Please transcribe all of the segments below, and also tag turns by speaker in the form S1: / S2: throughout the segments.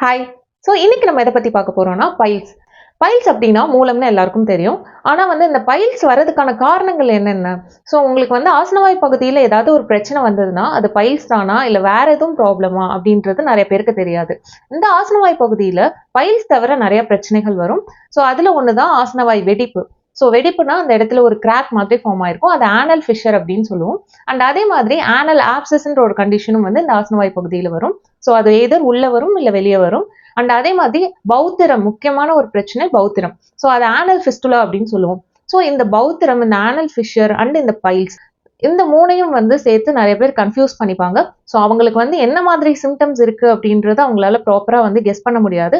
S1: Hi so இன்னைக்கு நம்ம எதை பற்றி பார்க்க போகிறோம்னா பைல்ஸ் பைல்ஸ் அப்படின்னா மூலம்னு எல்லாருக்கும் தெரியும். ஆனால் வந்து இந்த பைல்ஸ் வரதுக்கான காரணங்கள் என்னென்ன? ஸோ உங்களுக்கு வந்து ஆசனவாய் பகுதியில் ஏதாவது ஒரு பிரச்சனை வந்ததுன்னா அது பைல்ஸ் தானா? இல்லை வேற எதுவும் ப்ராப்ளமா அப்படின்றது நிறைய பேருக்கு தெரியாது. இந்த ஆசனவாய் பகுதியில் பைல்ஸ் தவிர நிறைய பிரச்சனைகள் வரும். ஸோ அதில் ஒன்று தான் ஆசனவாய் வெடிப்பு. ஸோ வெடிப்புனா அந்த இடத்துல ஒரு கிராக் மாதிரி ஃபார்ம் ஆயிருக்கும். அது ஆனல் ஃபிஷர் அப்படின்னு சொல்லுவோம். அண்ட் அதே மாதிரி ஆனல் ஆப்சஸ்ன்ற ஒரு கண்டிஷனும் வந்து இந்த ஆசனவாய் பகுதியில் வரும். ஸோ அது எதர் உள்ள வரும் இல்லை வெளியே வரும். அண்ட் அதே மாதிரி பௌத்திரம் முக்கியமான ஒரு பிரச்சனை பௌத்திரம். ஸோ அது ஆனல் ஃபிஸ்டுலா அப்படின்னு சொல்லுவோம். ஸோ இந்த பௌத்திரம் இந்த ஆனல் ஃபிஷர் அண்ட் இந்த பைல்ஸ் இந்த மூணையும் வந்து சேர்த்து நிறைய பேர் கன்ஃபியூஸ் பண்ணிப்பாங்க. ஸோ அவங்களுக்கு வந்து என்ன மாதிரி சிம்டம்ஸ் இருக்கு அப்படின்றத அவங்களால ப்ராப்பரா வந்து கெஸ் பண்ண முடியாது.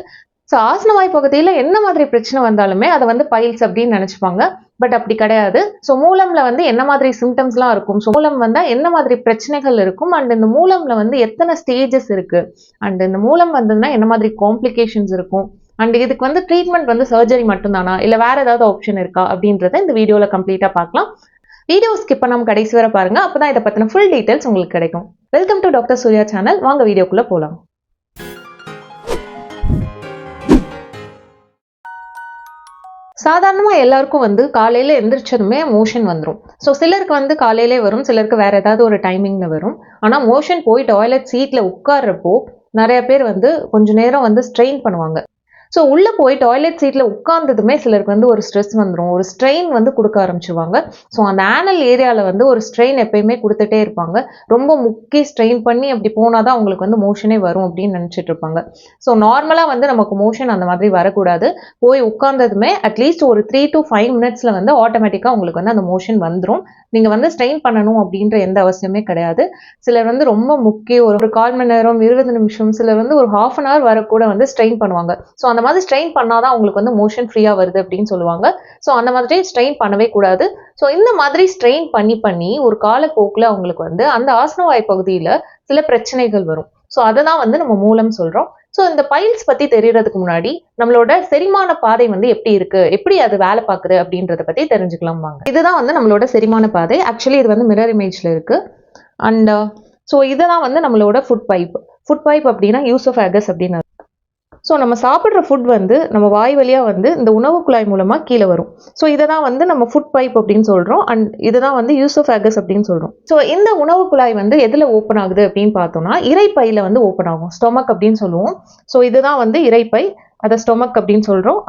S1: ஸோ ஆசனவாய் பகுதியில் என்ன மாதிரி பிரச்சனை வந்தாலுமே அதை வந்து பைல்ஸ் அப்படின்னு நினச்சிப்பாங்க. பட் அப்படி கிடையாது. ஸோ மூலம்ல வந்து என்ன மாதிரி சிம்டம்ஸ்லாம் இருக்கும்? ஸோ மூலம் வந்தால் என்ன மாதிரி பிரச்சனைகள் இருக்கும்? அண்ட் இந்த மூலம்ல வந்து எத்தனை ஸ்டேஜஸ் இருக்கு? அண்ட் இந்த மூலம் வந்ததுன்னா என்ன மாதிரி காம்ப்ளிகேஷன்ஸ் இருக்கும்? அண்ட் இதுக்கு வந்து ட்ரீட்மெண்ட் வந்து சர்ஜரி மட்டும்தானா? இல்லை வேற ஏதாவது ஆப்ஷன் இருக்கா? அப்படின்றத இந்த வீடியோவில் கம்ப்ளீட்டாக பார்க்கலாம். வீடியோ ஸ்கிப் பண்ணாம கடைசி வரை பாருங்க. அப்பதான் இதை பற்றின ஃபுல் டீட்டெயில்ஸ் உங்களுக்கு கிடைக்கும். Welcome to doctor Surya channel வாங்க வீடியோக்குள்ளே போகலாம் சாதாரணமாக எல்லாருக்கும் வந்து காலையில் எந்திரிச்சதுமே மோஷன் வந்துடும் ஸோ சிலருக்கு வந்து காலையிலே வரும் சிலருக்கு வேறு ஏதாவது ஒரு டைமிங்கில் வரும். ஆனால் மோஷன் போய் டாய்லெட் சீட்டில் உட்கார்றப்போ நிறைய பேர் வந்து கொஞ்ச நேரம் வந்து ஸ்ட்ரெயின் பண்ணுவாங்க. ஸோ உள்ளே போய் டாய்லெட் சீட்டில் உட்காந்ததுமே சிலருக்கு வந்து ஒரு ஸ்ட்ரெஸ் வந்துடும் ஒரு ஸ்ட்ரெயின் வந்து கொடுக்க ஆரம்பிச்சிருவாங்க. ஸோ அந்த ஆனல் ஏரியாவில் வந்து ஒரு ஸ்ட்ரெயின் எப்பயுமே கொடுத்துட்டே இருப்பாங்க. ரொம்ப முக்கி ஸ்ட்ரெயின் பண்ணி அப்படி போனால் தான் அவங்களுக்கு வந்து மோஷனே வரும் அப்படின்னு நினச்சிட்டு இருப்பாங்க. ஸோ நார்மலாக வந்து நமக்கு மோஷன் அந்த மாதிரி வரக்கூடாது. போய் உட்காந்ததுமே அட்லீஸ்ட் ஒரு த்ரீ டு ஃபைவ் மினிட்ஸில் வந்து ஆட்டோமேட்டிக்காக உங்களுக்கு வந்து அந்த மோஷன் வந்துடும் நீங்கள் வந்து ஸ்ட்ரெயின் பண்ணணும் அப்படின்ற எந்த அவசியமே கிடையாது. சிலர் வந்து ரொம்ப முக்கிய ஒரு ஒரு கால் மணி நேரம் இருபது நிமிஷம் சிலர் வந்து ஒரு ஹாஃப் அன் ஹவர் வர கூட வந்து ஸ்ட்ரெயின் பண்ணுவாங்க. ஸோ அந்த மாதிரி ஸ்ட்ரெயின் பண்ணாதான் அவங்களுக்கு வந்து மோஷன் ஃப்ரீயாக வருது அப்படின்னு சொல்லுவாங்க. ஸோ அந்த மாதிரி ஸ்ட்ரெயின் பண்ணவே கூடாது. ஸோ இந்த மாதிரி ஸ்ட்ரெயின் பண்ணி பண்ணி ஒரு காலப்போக்கில் அவங்களுக்கு வந்து அந்த ஆசனவாய் பகுதியில் சில பிரச்சனைகள் வரும். ஸோ அதை தான் வந்து நம்ம மூலம் சொல்கிறோம் ஸோ இந்த பைல்ஸ் பற்றி தெரியறதுக்கு முன்னாடி நம்மளோட செரிமான பாதை வந்து எப்படி இருக்கு? எப்படி அது வேலை பார்க்குது அப்படின்றத பற்றி தெரிஞ்சுக்கலாம் வாங்க. இதுதான் வந்து நம்மளோட செரிமான பாதை. ஆக்சுவலி இது வந்து மிரர் இமேஜில் இருக்கு. அண்ட் ஸோ இதெல்லாம் வந்து நம்மளோட ஃபுட் பைப் ஃபுட் பைப் அப்படின்னா யூஸ் ஆஃப் அகஸ் அப்படின்னு ஸோ நம்ம சாப்பிட்ற ஃபுட் வந்து நம்ம வாய் வழியாக வந்து இந்த உணவு குழாய் மூலமாக கீழே வரும். ஸோ இதை தான் வந்து நம்ம ஃபுட் பைப் அப்படின்னு சொல்கிறோம் அண்ட் இதுதான் வந்து யூஸ் ஆஃப் அப்படின்னு சொல்கிறோம் ஸோ இந்த உணவு குழாய் வந்து எதில் ஓப்பன் ஆகுது அப்படின்னு பார்த்தோம்னா இறைப்பையில் வந்து ஓப்பன் ஆகும். ஸ்டொமக் அப்படின்னு சொல்லுவோம். ஸோ இதுதான் வந்து இறைப்பை அதை ஸ்டொமக் அப்படின்னு சொல்கிறோம்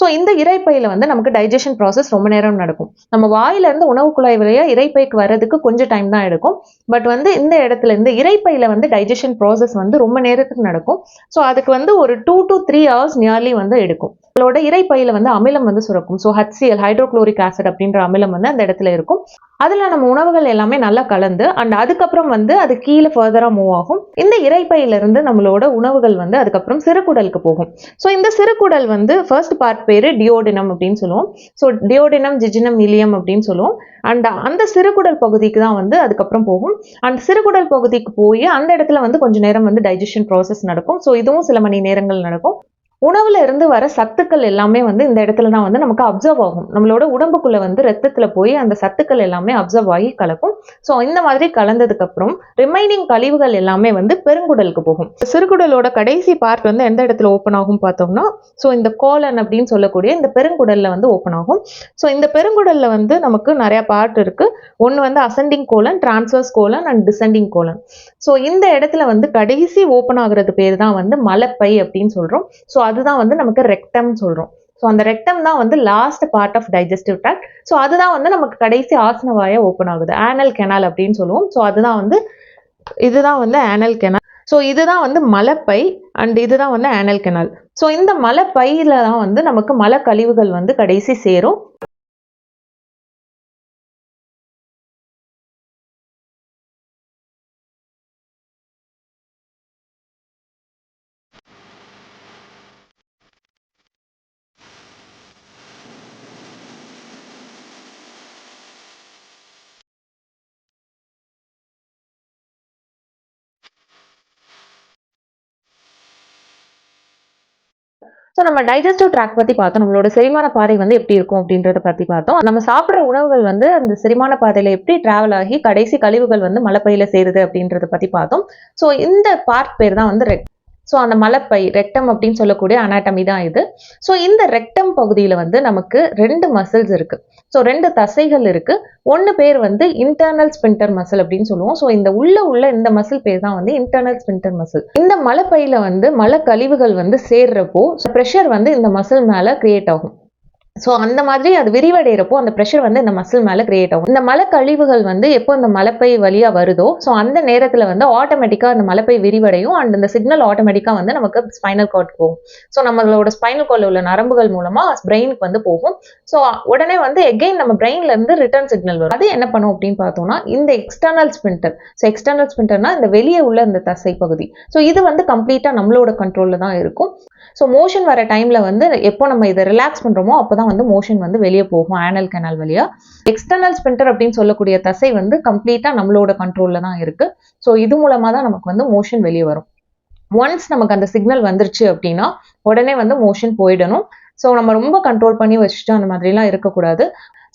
S1: ஸோ இந்த இறைப்பையில் வந்து நமக்கு டைஜஷன் ப்ராசஸ் ரொம்ப நேரம் நடக்கும். நம்ம வாயிலிருந்து உணவு குழாய் வழியாக இறைப்பைக்கு வர்றதுக்கு கொஞ்சம் டைம் தான் எடுக்கும். பட் வந்து இந்த இடத்துல இந்த இறைப்பையில் வந்து டைஜஷன் ப்ராசஸ் வந்து ரொம்ப நேரத்துக்கு நடக்கும். ஸோ அதுக்கு வந்து ஒரு two to three hours nearly வந்து எடுக்கும். நம்மளோட இறைப்பையில வந்து அமிலம் வந்து சுரக்கும். ஸோ ஹச்சிஎல் ஹைட்ரோக்ளோரிக் ஆசிட் அப்படின்ற அமிலம் வந்து அந்த இடத்துல இருக்கும். அதில் நம்ம உணவுகள் எல்லாமே நல்லா கலந்து அண்ட் அதுக்கப்புறம் வந்து அது கீழே ஃபர்தராக மூவ் ஆகும். இந்த இறைப்பையிலிருந்து நம்மளோட உணவுகள் வந்து அதுக்கப்புறம் சிறுகுடலுக்கு போகும். ஸோ இந்த சிறுகுடல் வந்து ஃபர்ஸ்ட் பார்ட் பேர் டியோடினம் அப்படின்னு சொல்லுவோம். ஸோ டியோடினம் ஜிஜினம் இலியம் அப்படின்னு சொல்லுவோம். அண்ட் அந்த சிறுகுடல் பகுதிக்கு தான் வந்து அதுக்கப்புறம் போகும். அண்ட் சிறுகுடல் பகுதிக்கு போய் அந்த இடத்துல வந்து கொஞ்சம் நேரம் வந்து டைஜஷன் ப்ராசஸ் நடக்கும். ஸோ இதுவும் சில மணி நேரங்கள் நடக்கும். உணவுல இருந்து வர சத்துக்கள் எல்லாமே வந்து இந்த இடத்துல தான் வந்து நமக்கு அப்சர்வ் ஆகும். நம்மளோட உடம்புக்குள்ள வந்து ரத்தத்துல போய் அந்த சத்துக்கள் எல்லாமே அப்சர்வ் ஆகி கலக்கும். ஸோ இந்த மாதிரி கலந்ததுக்கு அப்புறம் ரிமைனிங் கழிவுகள் எல்லாமே வந்து பெருங்குடலுக்கு போகும். சிறுகுடலோட கடைசி பார்ட் வந்து எந்த இடத்துல ஓப்பன் ஆகும் பார்த்தோம்னா ஸோ இந்த கோலன் அப்படின்னு சொல்லக்கூடிய இந்த பெருங்குடல்ல வந்து ஓப்பன் ஆகும். ஸோ இந்த பெருங்குடல்ல வந்து நமக்கு நிறைய பார்ட் இருக்கு. ஒன்று வந்து ascending colon transverse colon and descending colon so இந்த இடத்துல வந்து கடைசி ஓப்பன் ஆகுறது பேர் தான் வந்து மலைப்பை அப்படின்னு சொல்றோம். ஸோ அதுதான் வந்து நமக்கு ரெக்டம் சொல்றோம். ஸோ அந்த ரெக்டம் தான் வந்து last part of digestive tract so அதுதான் வந்து நமக்கு கடைசி ஆசனவாயா ஓப்பன் ஆகுது. ஆனல் கெனால் அப்படின்னு சொல்லுவோம். ஸோ அதுதான் வந்து இதுதான் வந்து ஆனல் கெனால் ஸோ இதுதான் வந்து மலைப்பை அண்ட் இதுதான் வந்து ஆனல் கெனால் ஸோ இந்த மலைப்பையில தான் வந்து நமக்கு மலை கழிவுகள் வந்து கடைசி சேரும். ஸோ நம்ம டைஜஸ்டிவ் ட்ராக் பற்றி பார்த்தோம். நம்மளோட செரிமான பாதை வந்து எப்படி இருக்கும் அப்படின்றத பற்றி பார்த்தோம். நம்ம சாப்பிட்ற உணவுகள் வந்து அந்த செரிமான பாதையில் எப்படி டிராவல் ஆகி கடைசி கழிவுகள் வந்து மலைப்பையில் சேருது அப்படின்றத பற்றி பார்த்தோம். ஸோ இந்த பார்ட் பேர் தான் வந்து ரெட் ஸோ அந்த மலைப்பை ரெக்டம் அப்படின்னு சொல்லக்கூடிய அனாட்டமி தான் இது. ஸோ இந்த ரெக்டம் பகுதியில் வந்து நமக்கு ரெண்டு மசில்ஸ் இருக்கு. ஸோ ரெண்டு தசைகள் இருக்கு. ஒன்று பேர் வந்து இன்டர்னல் ஸ்பின்டர் மசில் அப்படின்னு சொல்லுவோம். ஸோ இந்த உள்ள உள்ள இந்த மசில் பேர் தான் வந்து இன்டர்னல் ஸ்பின்டர் மசில் இந்த மலைப்பையில் வந்து மலை கழிவுகள் வந்து சேர்றப்போ ப்ரெஷர் வந்து இந்த மசில் மேலே கிரியேட் ஆகும். ஸோ அந்த மாதிரி அது விரிவடைகிறப்போ அந்த ப்ரெஷர் வந்து இந்த மசில் மேலே கிரியேட் ஆகும். இந்த மலை கழிவுகள் வந்து எப்போ இந்த மலைப்பை வழியாக வருதோ ஸோ அந்த நேரத்தில் வந்து ஆட்டோமேட்டிக்காக அந்த மலைப்பை விரிவடையும் அண்ட் இந்த சிக்னல் ஆட்டோமேட்டிக்காக வந்து நமக்கு ஸ்பைனல் கார்ட் போகும். ஸோ நம்மளோட ஸ்பைனல் கார்டில் உள்ள நரம்புகள் மூலமாக பிரெயினுக்கு வந்து போகும். ஸோ உடனே வந்து எகெயின் நம்ம பிரெயின்லேருந்து ரிட்டர்ன் சிக்னல் வரும். அது என்ன பண்ணும் அப்படின்னு பார்த்தோம்னா இந்த எக்ஸ்டர்னல் ஸ்பின்டர் ஸோ எக்ஸ்டர்னல் ஸ்பின்டர்னா இந்த வெளியே உள்ள இந்த தசை பகுதி. ஸோ இது வந்து கம்ப்ளீட்டாக நம்மளோட கண்ட்ரோலில் தான் இருக்கும். ஸோ மோஷன் வர டைமில் வந்து எப்போ நம்ம இதை ரிலாக்ஸ் பண்ணுறோமோ அப்போ தான் வந்து மோஷன் வந்து வெளியே போகும் ஆனல் கனால் வழியா. எக்ஸ்டர்னல் ஸ்பின்டர் அப்படின்னு சொல்லக்கூடிய தசை வந்து கம்ப்ளீட்டாக நம்மளோட கண்ட்ரோலில் தான் இருக்கு. ஸோ இது மூலமாக தான் நமக்கு வந்து மோஷன் வெளியே வரும். ஒன்ஸ் நமக்கு அந்த சிக்னல் வந்துருச்சு அப்படின்னா உடனே வந்து மோஷன் போயிடணும். ஸோ நம்ம ரொம்ப கண்ட்ரோல் பண்ணி வச்சுட்டு அந்த மாதிரிலாம் இருக்கக்கூடாது.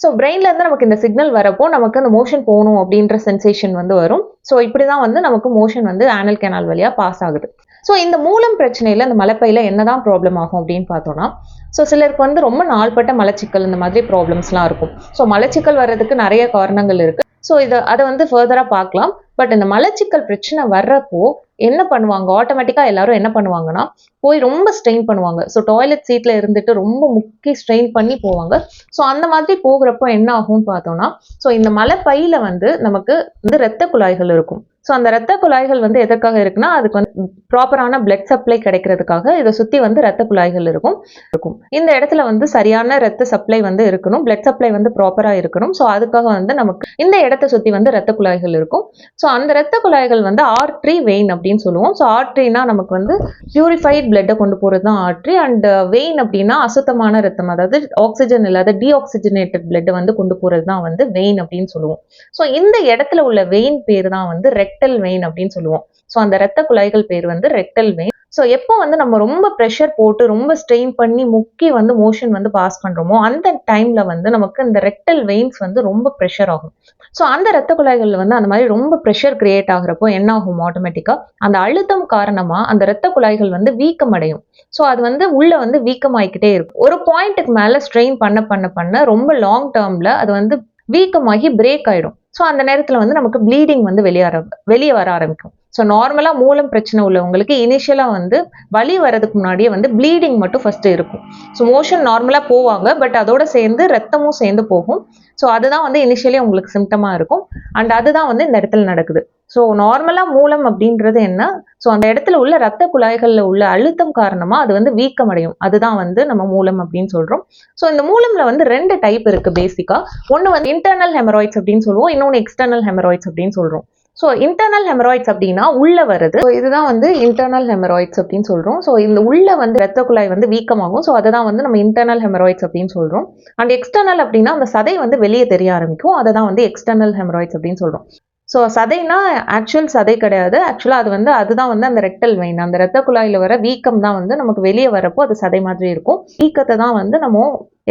S1: ஸோ பிரெயின்லேருந்து நமக்கு இந்த சிக்னல் வரப்போ நமக்கு அந்த மோஷன் போகணும் அப்படின்ற சென்சேஷன் வந்து வரும். ஸோ இப்படி தான் வந்து நமக்கு மோஷன் வந்து ஆனல் கெனால் வழியா பாஸ் ஆகுது. ஸோ இந்த மூலம் பிரச்சனையில் இந்த மலைப்பையில என்னதான் ப்ராப்ளம் ஆகும் அப்படின்னு பார்த்தோன்னா ஸோ சிலருக்கு வந்து ரொம்ப நாள்பட்ட மலச்சிக்கல் இந்த மாதிரி ப்ராப்ளம்ஸ்லாம் இருக்கும். ஸோ மலச்சிக்கல் வர்றதுக்கு நிறைய காரணங்கள் இருக்கு. ஸோ இதை அதை வந்து ஃபர்தராக பார்க்கலாம். பட் இந்த மலச்சிக்கல் பிரச்சனை வர்றப்போ என்ன பண்ணுவாங்க? ஆட்டோமேட்டிக்காக எல்லாரும் என்ன பண்ணுவாங்கன்னா போய் ரொம்ப ஸ்ட்ரெயின் பண்ணுவாங்க. ஸோ டாய்லெட் சீட்டில் இருந்துட்டு ரொம்ப முக்கி ஸ்ட்ரெயின் பண்ணி போவாங்க. ஸோ அந்த மாதிரி போகிறப்போ என்ன ஆகும்னு பார்த்தோம்னா ஸோ இந்த மலை பையில் வந்து நமக்கு வந்து ரத்த குழாய்கள் இருக்கும். ஸோ அந்த ரத்த குழாய்கள் வந்து எதற்காக இருக்குன்னா அதுக்கு வந்து ப்ராப்பரான பிளட் சப்ளை கிடைக்கிறதுக்காக இதை சுற்றி வந்து ரத்த குழாய்கள் இருக்கும். இருக்கும். இந்த இடத்துல வந்து சரியான ரத்த சப்ளை வந்து இருக்கணும். பிளட் சப்ளை வந்து ப்ராப்பராக இருக்கணும். ஸோ அதுக்காக வந்து நமக்கு இந்த இடத்த சுற்றி வந்து ரத்த குழாய்கள் இருக்கும். ஸோ அந்த ரத்த குழாய்கள் வந்து ஆர்ட்ரி வெயின் அப்படின்னு சொல்லுவோம். ஸோ ஆர்ட்ரினா நமக்கு வந்து பியூரிஃபைட் பிளட்டை கொண்டு போகிறது தான் ஆர்ட்ரி அண்ட் வெயின் அப்படின்னா அசுத்தமான ரத்தம் அதாவது ஆக்சிஜன் இல்லாத டீஆக்சிஜனேட்டட் பிளட்டை வந்து கொண்டு போகிறது தான் வந்து வெயின் அப்படின்னு சொல்லுவோம். ஸோ இந்த இடத்துல உள்ள வெயின் பேர் தான் வந்து ரெக்டல் வெயின் அப்படின்னு சொல்லுவோம். ஸோ அந்த ரத்த குழாய்கள் பேர் வந்து ரெக்டல் வெயின் ஸோ எப்போ வந்து நம்ம ரொம்ப ப்ரெஷர் போட்டு ரொம்ப ஸ்ட்ரெயின் பண்ணி முக்கி வந்து மோஷன் வந்து பாஸ் பண்றோமோ அந்த டைம்ல வந்து நமக்கு இந்த ரெக்டல் வெயின்ஸ் வந்து ரொம்ப ப்ரெஷர் ஆகும். ஸோ அந்த ரத்த குழாய்கள்ல வந்து அந்த மாதிரி ரொம்ப ப்ரெஷர் கிரியேட் ஆகுறப்போ என்ன ஆகும் ஆட்டோமேட்டிக்கா அந்த அழுத்தம் காரணமா அந்த ரத்த குழாய்கள் வந்து வீக்கம் அடையும். ஸோ அது வந்து உள்ள வந்து வீக்கமாயிக்கிட்டே இருக்கும். ஒரு பாயிண்ட்டுக்கு மேல ஸ்ட்ரெயின் பண்ண பண்ண பண்ண ரொம்ப லாங் டேர்ம்ல அது வந்து வீக்கமாகி பிரேக் ஆயிடும். ஸோ அந்த நேரத்தில் வந்து நமக்கு ப்ளீடிங் வந்து வெளியே வெளியே வர ஆரம்பிக்கும். ஸோ நார்மலாக மூலம் பிரச்சனை உள்ளவங்களுக்கு இனிஷியலாக வந்து வலி வரதுக்கு முன்னாடியே வந்து ப்ளீடிங் மட்டும் ஃபஸ்ட்டு இருக்கும். ஸோ மோஷன் நார்மலாக போவாங்க பட் அதோட சேர்ந்து ரத்தமும் சேர்ந்து போகும். ஸோ அதுதான் வந்து இனிஷியலி உங்களுக்கு சிம்டமாக இருக்கும். அண்ட் அதுதான் வந்து இந்த இடத்துல நடக்குது. ஸோ நார்மலாக மூலம் அப்படின்றது என்ன? ஸோ அந்த இடத்துல உள்ள ரத்த குழாய்களில் உள்ள அழுத்தம் காரணமாக அது வந்து வீக்கம் அடையும் அதுதான் வந்து நம்ம மூலம் அப்படின்னு சொல்கிறோம் ஸோ இந்த மூலமில் வந்து ரெண்டு டைப் இருக்குது பேசிக்காக ஒன்று வந்து இன்டர்னல் ஹெமராய்ட்ஸ் அப்படின்னு சொல்லுவோம். இன்னொன்று எக்ஸ்டர்னல் ஹெமராய்ட்ஸ் அப்படின்னு சொல்கிறோம் ஸோ இன்டர்னல் ஹெமராய்ட்ஸ் அப்படின்னா உள்ள வருது ஸோ இதுதான் வந்து இன்டர்னல் ஹெமராய்ட்ஸ் அப்படின்னு சொல்றோம். ஸோ இந்த உள்ள வந்து ரத்த குழாய் வந்து வீக்கமாகும். ஸோ அதை தான் வந்து நம்ம இன்டர்னல் ஹெமராய்ட்ஸ் அப்படின்னு சொல்றோம். அண்ட் எக்ஸ்டர்னல் அப்படின்னா அந்த சதை வந்து வெளியே தெரிய ஆரம்பிக்கும். அதை தான் வந்து எக்ஸ்டர்னல் ஹெமராய்ட்ஸ் அப்படின்னு சொல்றோம். ஸோ சதைனா ஆக்சுவல் சதை கிடையாது. ஆக்சுவலாக அது வந்து அதுதான் வந்து அந்த ரெக்டல் வெயின் அந்த ரத்த குழாயில் வர வீக்கம் தான் வந்து நமக்கு வெளியே வரப்போ அது சதை மாதிரி இருக்கும். வீக்கத்தை தான் வந்து நம்ம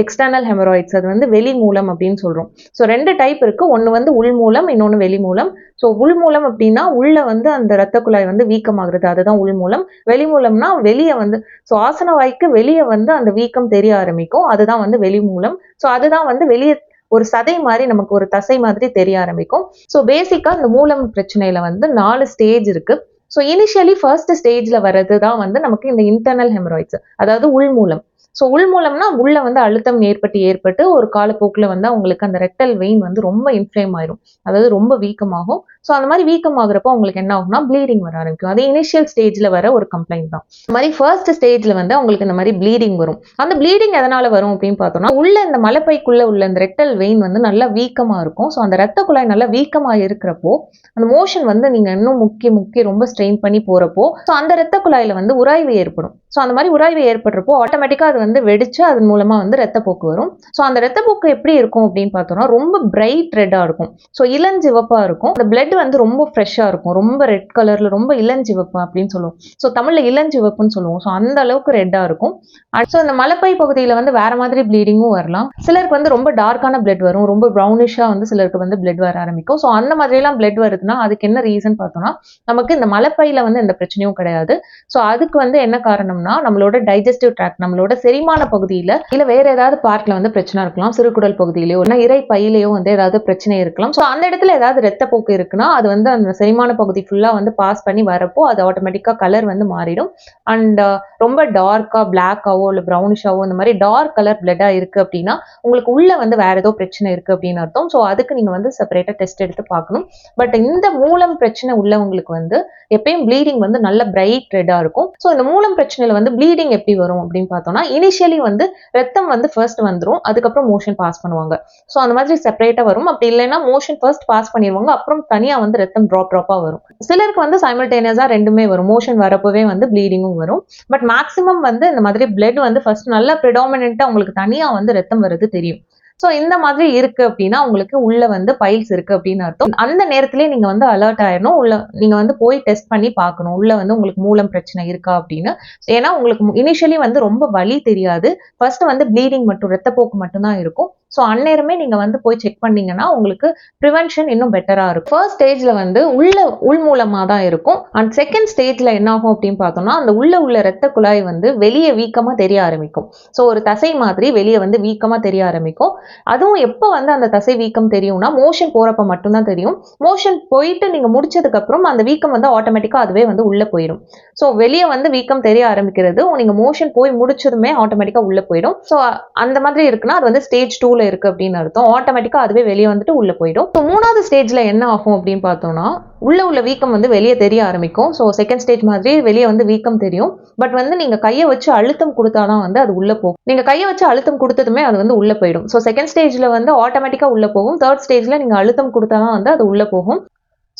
S1: எக்ஸ்டர்னல் ஹெமராய்ட்ஸ் அது வந்து வெளி மூலம் அப்படின்னு சொல்கிறோம் ஸோ ரெண்டு டைப் இருக்கு. ஒன்று வந்து உள் மூலம் இன்னொன்று வெளி மூலம். ஸோ உள் மூலம் அப்படின்னா உள்ளே வந்து அந்த ரத்த குழாய் வந்து வீக்கமாகிறது அதுதான் உள் மூலம். வெளி மூலம்னா வெளியே வந்து ஸோ ஆசன வாய்க்கு வெளியே வந்து அந்த வீக்கம் தெரிய ஆரம்பிக்கும். அதுதான் வந்து வெளி மூலம். ஸோ அதுதான் வந்து வெளியே ஒரு சதை மாதிரி நமக்கு ஒரு தசை மாதிரி தெரிய ஆரம்பிக்கும். ஸோ பேசிக்கா இந்த மூலம் பிரச்சனையில வந்து நாலு ஸ்டேஜ் இருக்கு. ஸோ இனிஷியலி ஃபர்ஸ்ட் ஸ்டேஜ்ல வர்றது தான் வந்து நமக்கு இந்த இன்டர்னல் ஹெமராய்ட்ஸ் அதாவது உள் மூலம். ஸோ உள் மூலம்னா உள்ள வந்து அழுத்தம் ஏற்பட்டு ஏற்பட்டு ஒரு காலப்போக்கில் வந்து அவங்களுக்கு அந்த ரெக்டல் வெயின் வந்து ரொம்ப இன்ஃப்ளேம் ஆயிரும். அதாவது ரொம்ப வீக்கமாகும். ஸோ அந்த மாதிரி வீக்கம் ஆகுறப்போ அவங்களுக்கு என்ன ஆகும்னா ப்ளீடிங் வர ஆரம்பிக்கும். அது இனிஷியல் ஸ்டேஜில் வர ஒரு கம்ப்ளைண்ட் தான். இந்த மாதிரி ஃபர்ஸ்ட் ஸ்டேஜில் வந்து அவங்களுக்கு இந்த மாதிரி ப்ளீடிங் வரும். அந்த ப்ளீடிங் எதனால வரும் அப்படின்னு பார்த்தோம்னா உள்ள இந்த மலைப்பைக்குள்ளே உள்ள இந்த ரெட்டல் வெயின் வந்து நல்லா வீக்கமாக இருக்கும். ஸோ அந்த ரத்த குழாய் நல்லா வீக்கமாக இருக்கிறப்போ அந்த மோஷன் வந்து நீங்கள் இன்னும் முக்கி முக்கி ரொம்ப ஸ்ட்ரெயின் பண்ணி போகிறப்போ ஸோ அந்த ரத்த குழாயில் வந்து உராய்வு ஏற்படும். ஸோ அந்த மாதிரி உராய்வு ஏற்படுறப்போ ஆட்டோமேட்டிக்காக அது வந்து வெடிச்சு அதன் மூலமாக வந்து ரத்தப்போக்கு வரும். ஸோ அந்த ரத்தப்போக்கு எப்படி இருக்கும் அப்படின்னு பார்த்தோம்னா ரொம்ப பிரைட் ரெட்டாக இருக்கும். ஸோ இளஞ்சிவப்பாக இருக்கும். அந்த பிளட் வந்து ரொம்ப ஃப்ரெஷ்ஷாக இருக்கும். ரொம்ப ரெட் கலரில் ரொம்ப இளஞ்சிவப்பு அப்படின்னு சொல்லுவோம். ஸோ தமிழில் இளஞ்சிவப்புன்னு சொல்லுவோம். ஸோ அந்த அளவுக்கு ரெட்டாக இருக்கும். ஸோ இந்த மலைப்பை பகுதியில் வந்து வேற மாதிரி ப்ளீடிங்கும் வரலாம். சிலருக்கு வந்து ரொம்ப டார்க்கான பிளட் வரும். ரொம்ப ப்ரௌனிஷாக வந்து சிலருக்கு வந்து பிளட் வர ஆரம்பிக்கும். ஸோ அந்த மாதிரிலாம் பிளட் வருதுன்னா அதுக்கு என்ன ரீசன் பார்த்தோம்னா நமக்கு இந்த மலைப்பையில் வந்து எந்த பிரச்சனையும் கிடையாது. ஸோ அதுக்கு வந்து என்ன காரணம்னா நம்மளோட டைஜஸ்டிவ் ட்ராக் நம்மளோட செரிமான பகுதியில் இல்லை வேற ஏதாவது பார்ட்ல வந்து பிரச்சனை இருக்கலாம். சிறுகுடல் பகுதியிலையோ இல்லை இறை பையிலையோ வந்து ஏதாவது பிரச்சனை இருக்கலாம். ஸோ அந்த இடத்துல ஏதாவது ரத்தப்போக்கு இருக்குன்னா அது வந்து அந்த செரிமான பகுதி ஃபுல்லாக வந்து பாஸ் பண்ணி வரப்போ அது ஆட்டோமேட்டிக்காக கலர் வந்து மாறிடும். அண்ட் uh, ரொம்ப டார்க்காக பிளாக்காவோ இல்லை ப்ரௌனிஷாவோ இந்த மாதிரி டார்க் கலர் பிளட்டாக இருக்குது அப்படின்னா உங்களுக்கு உள்ளே வந்து வேறு ஏதோ பிரச்சனை இருக்குது அப்படின்னு அர்த்தம். ஸோ அதுக்கு நீங்கள் வந்து செப்பரேட்டாக டெஸ்ட் எடுத்து பார்க்கணும். பட் இந்த மூலம் பிரச்சனை உள்ளவங்களுக்கு வந்து எப்பயும் ப்ளீடிங் வந்து நல்ல பிரைட் ரெட்டாக இருக்கும். ஸோ இந்த மூலம் பிரச்சனையில் வந்து ப்ளீடிங் எப்படி வரும் அப்படின்னு பார்த்தோம்னா இனிஷியலி வந்து ரத்தம் வந்து ஃபர்ஸ்ட் வந்துடும் அதுக்கப்புறம் மோஷன் பாஸ் பண்ணுவாங்க. ஸோ அந்த மாதிரி செப்பரேட்டாக வரும். அப்படி இல்லைன்னா மோஷன் ஃபர்ஸ்ட் பாஸ் பண்ணிடுவாங்க அப்புறம் தனி தனியாக வந்து ரத்தம் ட்ராப் ட்ராப்பாக வரும். சிலருக்கு வந்து சைமல்டேனியஸாக ரெண்டுமே வரும். மோஷன் வரப்போவே வந்து ப்ளீடிங்கும் வரும். பட் மேக்ஸிமம் வந்து இந்த மாதிரி பிளட் வந்து ஃபர்ஸ்ட் நல்லா ப்ரிடாமினா உங்களுக்கு தனியாக வந்து ரத்தம் வருது தெரியும். ஸோ இந்த மாதிரி இருக்கு அப்படின்னா உங்களுக்கு உள்ள வந்து பைல்ஸ் இருக்கு அப்படின்னு அர்த்தம். அந்த நேரத்திலேயே நீங்க வந்து அலர்ட் ஆயிடணும் உள்ள நீங்க வந்து போய் டெஸ்ட் பண்ணி பார்க்கணும். உள்ள வந்து உங்களுக்கு மூலம் பிரச்சனை இருக்கா அப்படின்னு. ஏன்னா உங்களுக்கு இனிஷியலி வந்து ரொம்ப வலி தெரியாது. ஃபர்ஸ்ட் வந்து ப்ளீடிங் மட்டும் ரத்தப்போக்கு மட்டும்தான் இருக்கும். ஸோ அந்நேரமே நீங்க வந்து போய் செக் பண்ணீங்கன்னா உங்களுக்கு ப்ரிவென்ஷன் இன்னும் பெட்டரா இருக்கும். ஃபர்ஸ்ட் ஸ்டேஜ்ல வந்து உள்ள உள் மூலமா தான் இருக்கும். அண்ட் செகண்ட் ஸ்டேஜ்ல என்ன ஆகும் அப்படின்னு பார்த்தோம்னா அந்த உள்ள உள்ள ரத்த குழாய் வந்து வெளியே வீக்கமா தெரிய ஆரம்பிக்கும். ஸோ ஒரு தசை மாதிரி வெளியே வந்து வீக்கமா தெரிய ஆரம்பிக்கும். அதுவும் எப்போ வந்து அந்த தசை வீக்கம் தெரியும்னா மோஷன் போகிறப்ப மட்டும்தான் தெரியும். மோஷன் போயிட்டு நீங்க முடிச்சதுக்கு அப்புறம் அந்த வீக்கம் வந்து ஆட்டோமேட்டிக்கா அதுவே வந்து உள்ள போயிடும். ஸோ வெளியே வந்து வீக்கம் தெரிய ஆரம்பிக்கிறது நீங்க மோஷன் போய் முடிச்சதுமே ஆட்டோமேட்டிக்காக உள்ள போயிடும். ஸோ அந்த மாதிரி இருக்குன்னா அது வந்து ஸ்டேஜ் டூல இருக்கு அப்படின்னு அர்த்தம். ஆட்டோமேட்டிக்கா அதுவே வெளியே வந்துட்டு உள்ள போயிடும். ஸோ மூணாவது ஸ்டேஜ்ல என்ன ஆகும் அப்படின்னு பார்த்தோம்னா உள்ள உள்ள வீக்கம் வந்து வெளியே தெரிய ஆரம்பிக்கும். ஸோ செகண்ட் ஸ்டேஜ் மாதிரி வெளியே வந்து வீக்கம் தெரியும். பட் வந்து நீங்க கையை வச்சு அழுத்தம் கொடுத்தாதான் வந்து அது உள்ள போகும். நீங்க கையை வச்சு அழுத்தம் கொடுத்ததுமே அது வந்து உள்ள போயிடும். ஸோ செகண்ட் ஸ்டேஜ்ல வந்து ஆட்டோமேட்டிக்கா உள்ள போகும். தேர்ட் ஸ்டேஜ்ல நீங்க அழுத்தம் கொடுத்தாதான் வந்து அது உள்ள போகும்.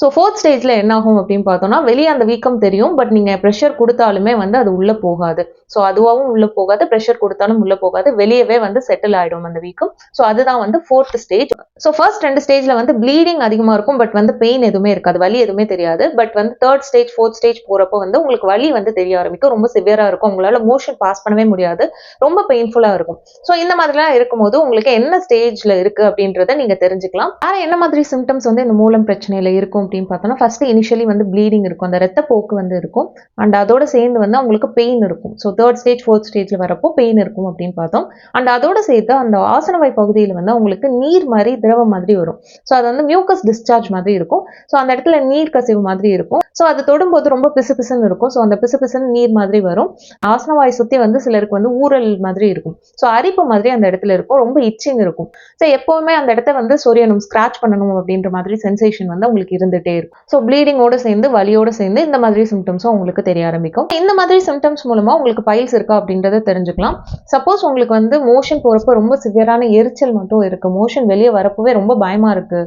S1: ஸோ ஃபோர்த் ஸ்டேஜில் என்ன ஆகும் அப்படின்னு பார்த்தோம்னா வெளியே அந்த வீக்கம் தெரியும் பட் நீங்கள் ப்ரெஷர் கொடுத்தாலுமே வந்து அது உள்ளே போகாது. ஸோ அதுவாகவும் உள்ளே போகாது ப்ரெஷர் கொடுத்தாலும் உள்ளே போகாது வெளியவே வந்து செட்டில் ஆகிடும் அந்த வீக்கம். ஸோ அதுதான் வந்து ஃபோர்த் ஸ்டேஜ் ஸோ ஃபர்ஸ்ட் ரெண்டு ஸ்டேஜில் வந்து ப்ளீடிங் அதிகமாக இருக்கும் பட் வந்து பெயின் எதுவுமே இருக்காது வலி எதுவுமே தெரியாது. பட் வந்து தேர்ட் ஸ்டேஜ் ஃபோர்த் ஸ்டேஜ் போகிறப்போ வந்து உங்களுக்கு வலி வந்து தெரிய ஆரம்பிக்கும் ரொம்ப சிவியராக இருக்கும். உங்களால் மோஷன் பாஸ் பண்ணவே முடியாது ரொம்ப பெயின்ஃபுல்லாக இருக்கும். ஸோ இந்த மாதிரிலாம் இருக்கும்போது உங்களுக்கு என்ன ஸ்டேஜில் இருக்குது அப்படின்றத நீங்கள் தெரிஞ்சுக்கலாம். வேறு என்ன மாதிரி சிம்டம்ஸ் வந்து இந்த மூலம் பிரச்சனையில் இருக்கும் அப்படின்னு பார்த்தோம்னா ஃபர்ஸ்ட் இனிஷியலி வந்து ப்ளீடிங் இருக்கும். அந்த ரத்தப்போக்கு வந்து இருக்கும். அண்ட் அதோட சேர்ந்து வந்து அவங்களுக்கு பெயின் இருக்கும். ஸோ தேர்ட் ஸ்டேஜ் ஃபோர்த் ஸ்டேஜில் வரப்போ பெயின் இருக்கும் அப்படின்னு பார்த்தோம். அண்ட் அதோட சேர்த்து அந்த ஆசனவாய் பகுதியில் வந்து அவங்களுக்கு நீர் மாதிரி திரவம் மாதிரி வரும். ஸோ அது வந்து மியூக்கஸ் டிஸ்சார்ஜ் மாதிரி இருக்கும். ஸோ அந்த இடத்துல நீர் கசிவு மாதிரி இருக்கும். ஸோ அது தொடும்போது ரொம்ப பிசு பிசுன்னு இருக்கும். ஸோ அந்த பிசு பிசுன்னு நீர் மாதிரி வரும். ஆசனவாய் சுற்றி வந்து சிலருக்கு வந்து ஊறல் மாதிரி இருக்கும். ஸோ அரிப்பு மாதிரி அந்த இடத்துல இருக்கும். ரொம்ப இச்சிங் இருக்கும். ஸோ எப்போவுமே அந்த இடத்த வந்து சொரியணும் ஸ்க்ராச் பண்ணணும் அப்படின்ற மாதிரி சென்சேஷன் வந்து உங்களுக்கு இருந்துகிட்டே இருக்கும். ஸோ ப்ளீடிங்கோட சேர்ந்து வலியோட சேர்ந்து இந்த மாதிரி சிம்டம்ஸும் உங்களுக்கு தெரிய ஆரம்பிக்கும். இந்த மாதிரி சிம்டம்ஸ் மூலமா உங்களுக்கு பைல்ஸ் இருக்கா அப்படின்றத தெரிஞ்சுக்கலாம். சப்போஸ் உங்களுக்கு வந்து மோஷன் போறப்போ ரொம்ப சிவியரான எரிச்சல் மட்டும் இருக்கு. மோஷன் வெளியே வரப்போவே ரொம்ப பயமாக இருக்கு.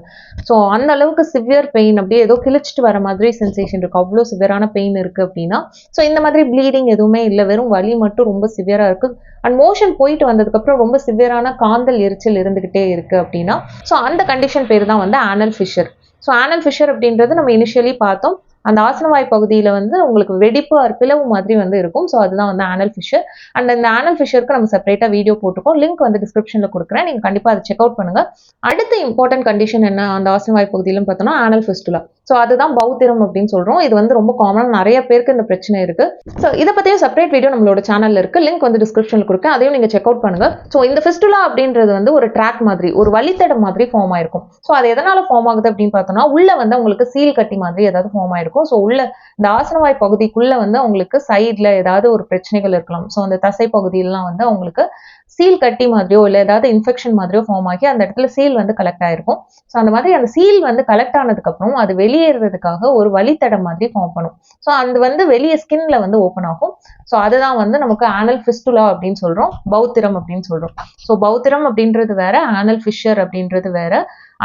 S1: ஸோ அந்த அளவுக்கு சிவியர் பெயின் அப்படியே ஏதோ கிழிச்சிட்டு வர மாதிரி சென்சேஷன் இருக்குது அவ்வளோ சிவியரான பெயின் இருக்கு அப்படின்னா ஸோ இந்த மாதிரி ப்ளீடிங் எதுவுமே இல்லை. வெறும் வலி மட்டும் ரொம்ப சிவியராக இருக்குது அண்ட் மோஷன் போயிட்டு வந்ததுக்கப்புறம் ரொம்ப சிவியரான காந்தல் எரிச்சல் இருந்துகிட்டே இருக்கு அப்படின்னா ஸோ அந்த கண்டிஷன் பேர் தான் வந்து anal fissure so anal fissure அப்படின்றது நம்ம இனிஷியலி பார்த்தோம். அந்த ஆசனவாய் பகுதியில் வந்து உங்களுக்கு வெடிப்பு ஆர் பிளவு மாதிரி வந்து இருக்கும். ஸோ அதுதான் வந்து ஆனல் ஃபிஷர் அண்ட் இந்த ஆனல் ஃபிஷருக்கு நம்ம செப்பரேட்டாக வீடியோ போட்டுக்கோம் லிங்க் வந்து டிஸ்கிரிப்ஷனில் கொடுக்குறேன். நீங்கள் கண்டிப்பாக அதை செக் அவுட் பண்ணுங்க. அடுத்த இம்பார்ட்டன்ட் கண்டிஷன் என்ன? அந்த ஆசனவாய் பகுதியிலும் பார்த்தோம்னா ஆனல் ஃபிஸ்டுலா ஸோ அதுதான் பௌத்திரம் அப்படின்னு சொல்கிறோம் இது வந்து ரொம்ப காமனாக நிறைய பேருக்கு இந்த பிரச்சனை இருக்குது ஸோ இதை பற்றியும் செப்பரேட் வீடியோ நம்மளோட சேனலில் இருக்குது லிங்க் வந்து டிஸ்கிரிப்ஷனில் கொடுக்கேன் அதையும் நீங்கள் செக் அவுட் பண்ணுங்கள் ஸோ இந்த ஃபிஸ்டுலா அப்படின்றது வந்து ஒரு ட்ராக் மாதிரி ஒரு வழித்தடம் மாதிரி ஃபார்ம் ஆயிருக்கும். ஸோ அது எதனால் ஃபார்ம் ஆகுது அப்படின்னு பார்த்தோம்னா உள்ளே வந்து உங்களுக்கு சீல் கட்டி மாதிரி ஏதாவது ஃபார்ம் ஆயிருக்கும். ஸோ உள்ள இந்த ஆசனவாய் பகுதிக்குள்ள வந்து அவங்களுக்கு சைட்ல ஏதாவது ஒரு பிரச்சனைகள் இருக்கலாம். ஸோ அந்த தசை பகுதியிலாம் வந்து அவங்களுக்கு சீல் கட்டி மாதிரியோ இல்லை ஏதாவது இன்ஃபெக்ஷன் மாதிரியோ ஃபார்ம் ஆகி அந்த இடத்துல சீல் வந்து கலெக்ட் ஆயிருக்கும். ஸோ அந்த மாதிரி அந்த சீல் வந்து கலெக்ட் ஆனதுக்கப்புறம் அது வெளியேறதுக்காக ஒரு வழித்தடம் மாதிரி ஃபார்ம் பண்ணும். ஸோ அது வந்து வெளியே ஸ்கின்ல வந்து ஓப்பன் ஆகும். ஸோ அதுதான் வந்து நமக்கு ஆனல் ஃபிஸ்டுலா அப்படின்னு சொல்றோம். பௌத்திரம் அப்படின்னு சொல்றோம். ஸோ பௌத்திரம் அப்படின்றது வேற ஆனல் ஃபிஷர் அப்படின்றது வேற.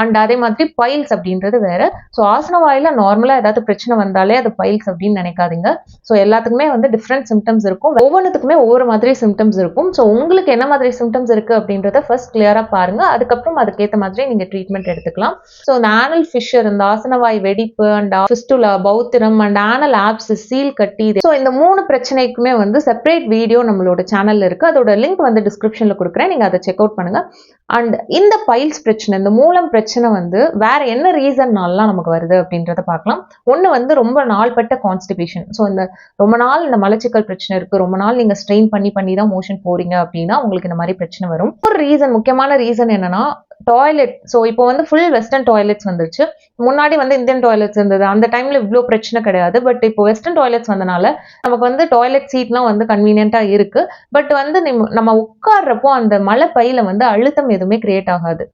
S1: அண்ட் அதே மாதிரி பைல்ஸ் அப்படின்றது வேற. ஸோ ஆசன வாயில நார்மலாக ஏதாவது பிரச்சனை வந்தாலே அது பைல்ஸ் அப்படின்னு நினைக்காதீங்க. ஸோ எல்லாத்துக்குமே வந்து டிஃப்ரெண்ட் சிம்டம்ஸ் இருக்கும். ஒவ்வொன்றுத்துக்குமே ஒவ்வொரு மாதிரி சிம்டம்ஸ் இருக்கும். ஸோ உங்களுக்கு என்ன மாதிரி சிம்டம்ஸ் இருக்கு அப்படின்றத ஃபர்ஸ்ட் கிளியரா பாருங்க. அதுக்கப்புறம் அதுக்கேற்ற மாதிரி நீங்க ட்ரீட்மெண்ட் எடுத்துக்கலாம். ஸோ இந்த ஆனல் ஃபிஷர் இந்த ஆசனவாய் வெடிப்பு அண்ட் ஃபிஸ்டுலா பௌத்திரம் அண்ட் ஆனல் ஆப்ஸ் சீல் கட்டி ஸோ இந்த மூணு பிரச்சனைக்குமே வந்து செப்பரேட் வீடியோ நம்மளோட சேனல்ல இருக்கு. அதோட லிங்க் வந்து டிஸ்கிரிப்ஷன்ல கொடுக்குறேன். நீங்க அதை செக் அவுட் பண்ணுங்க. அண்ட் இந்த பைல்ஸ் பிரச்சனை இந்த மூலம் பிரச்சனை பிரச்சனை வந்து வேற என்ன ரீசன்னாலாம் நமக்கு வருது அப்படின்றத பார்க்கலாம். ஒன்று வந்து ரொம்ப நாள்பட்ட கான்ஸ்டிபேஷன் ஸோ இந்த ரொம்ப நாள் இந்த மலச்சிக்கல் பிரச்சனை இருக்கு. ரொம்ப நாள் நீங்கள் ஸ்ட்ரெயின் பண்ணி பண்ணி தான் மோஷன் போறீங்க அப்படின்னா உங்களுக்கு இந்த மாதிரி பிரச்சனை வரும். ஒரு ரீசன் முக்கியமான ரீசன் என்னன்னா டாய்லெட் ஸோ இப்போ வந்து ஃபுல் வெஸ்டர்ன் டாய்லெட்ஸ் வந்துருச்சு. முன்னாடி வந்து இந்தியன் டாய்லெட்ஸ் இருந்தது. அந்த டைம்ல இவ்வளோ பிரச்சனை கிடையாது. பட் இப்போ வெஸ்டர்ன் டாய்லெட்ஸ் வந்தனால நமக்கு வந்து டாய்லெட் சீட்லாம் வந்து கன்வீனியன்ட்டா இருக்கு. பட் வந்து நம்ம உட்கார்றப்போ அந்த மலை பையில வந்து அழுத்தம் எதுவுமே கிரியேட் ஆகாது.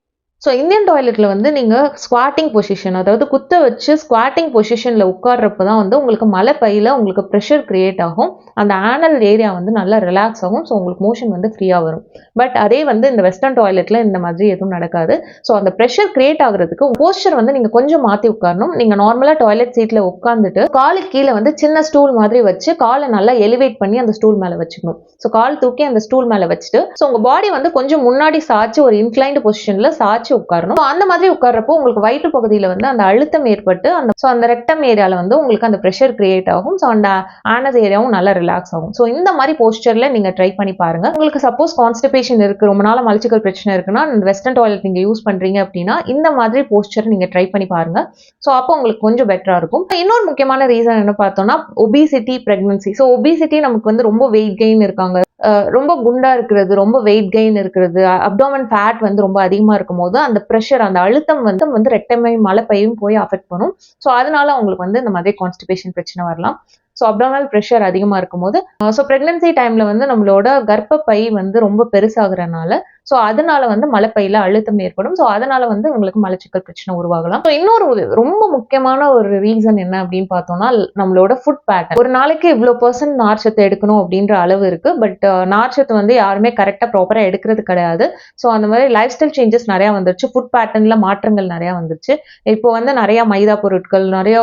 S1: ஸோ இந்தியன் டாய்லெட்டில் வந்து நீங்கள் ஸ்குவாட்டிங் பொசிஷன் அதாவது குத்த வச்சு ஸ்குவாட்டிங் பொசிஷனில் உட்கார்றப்ப தான் வந்து உங்களுக்கு மலை பையில் உங்களுக்கு ப்ரெஷர் க்ரியேட் ஆகும். அந்த ஆனல் ஏரியா வந்து நல்லா ரிலாக்ஸ் ஆகும். ஸோ உங்களுக்கு மோஷன் வந்து ஃப்ரீயாக வரும். பட் அதே வந்து இந்த வெஸ்டர்ன் டாய்லெட்டில் இந்த மாதிரி எதுவும் நடக்காது. ஸோ அந்த ப்ரெஷர் க்ரியேட் ஆகுறதுக்கு போஸ்டர் வந்து நீங்கள் கொஞ்சம் மாற்றி உட்காரணும். நீங்கள் நார்மலாக டாய்லெட் சீட்டில் உட்காந்துட்டு காலுக்கு கீழே வந்து சின்ன ஸ்டூல் மாதிரி வச்சு காலை நல்லா எலிவேட் பண்ணி அந்த ஸ்டூல் மேலே வச்சுக்கணும். ஸோ கால் தூக்கி அந்த ஸ்டூல் மேலே வச்சுட்டு ஸோ உங்கள் பாடி வந்து கொஞ்சம் முன்னாடி சாச்சு ஒரு இன்க்ளைன்டு பொசிஷனில் சாச்சு உட்காரணும். அந்த மாதிரி உட்கார்றப்போ உங்களுக்கு வயிற்று பகுதியில வந்து அந்த அழுத்தம் ஏற்பட்டு அந்த ஸோ அந்த ரெக்டம் ஏரியால வந்து உங்களுக்கு அந்த ப்ரெஷர் கிரியேட் ஆகும். ஸோ அந்த ஆனஸ் ஏரியாவும் நல்லா ரிலாக்ஸ் ஆகும். ஸோ இந்த மாதிரி போஸ்டர்ல நீங்க ட்ரை பண்ணி பாருங்க. உங்களுக்கு சப்போஸ் கான்ஸ்டிபேஷன் இருக்கு ரொம்ப நாள் மலச்சிக்கல் பிரச்சனை இருக்குன்னா வெஸ்டர்ன் டாய்லெட் நீங்க யூஸ் பண்றீங்க அப்படின்னா இந்த மாதிரி போஸ்டர் நீங்க ட்ரை பண்ணி பாருங்க. ஸோ அப்போ உங்களுக்கு கொஞ்சம் பெட்டரா இருக்கும். இன்னொரு முக்கியமான ரீசன் என்ன பார்த்தோம்னா ஒபிசிட்டி ப்ரெக்னன்சி ஸோ ஒபிசிட்டி நமக்கு வந்து ரொம்ப வெயிட் கெயின் இருக்காங்க. ரொம்ப குண்டா இருக்கிறது ரொம்ப வெயிட் கெயின் இருக்கிறது அப்டாமன் ஃபேட் வந்து ரொம்ப அதிகமா இருக்கும் போது அந்த ப்ரெஷர் அந்த அழுத்தம் வந்து வந்து ரெட்டமை பெய்யும் போய் அஃபெக்ட் பண்ணும். ஸோ அதனால அவங்களுக்கு வந்து இந்த மாதிரி கான்ஸ்டிபேஷன் பிரச்சனை வரலாம். ஸோ அப்டாமல் ப்ரெஷர் அதிகமாக இருக்கும்போது ஸோ ப்ரெக்னன்சி டைமில் வந்து நம்மளோட கர்ப்பப்பை வந்து ரொம்ப பெருசாகிறனால ஸோ அதனால வந்து மலைப்பையில் அழுத்தம் ஏற்படும். ஸோ அதனால வந்து உங்களுக்கு மலச்சிக்கல் பிரச்சனை உருவாகலாம். ஸோ இன்னொரு ரொம்ப முக்கியமான ஒரு ரீசன் என்ன அப்படின்னு பார்த்தோம்னா நம்மளோட ஃபுட் பேட்டர்ன் ஒரு நாளைக்கு இவ்வளோ பர்சன்ட் நார்ச்சத்தை எடுக்கணும் அப்படின்ற அளவு இருக்கு. பட் uh, நார்ச்சத்து வந்து யாருமே கரெக்டாக ப்ராப்பராக எடுக்கிறது கிடையாது. ஸோ அந்த மாதிரி லைஃப் ஸ்டைல் சேஞ்சஸ் நிறையா வந்துருச்சு. ஃபுட் பேட்டர்னில் மாற்றங்கள் நிறையா வந்துருச்சு. இப்போ வந்து நிறையா மைதா பொருட்கள் நிறைய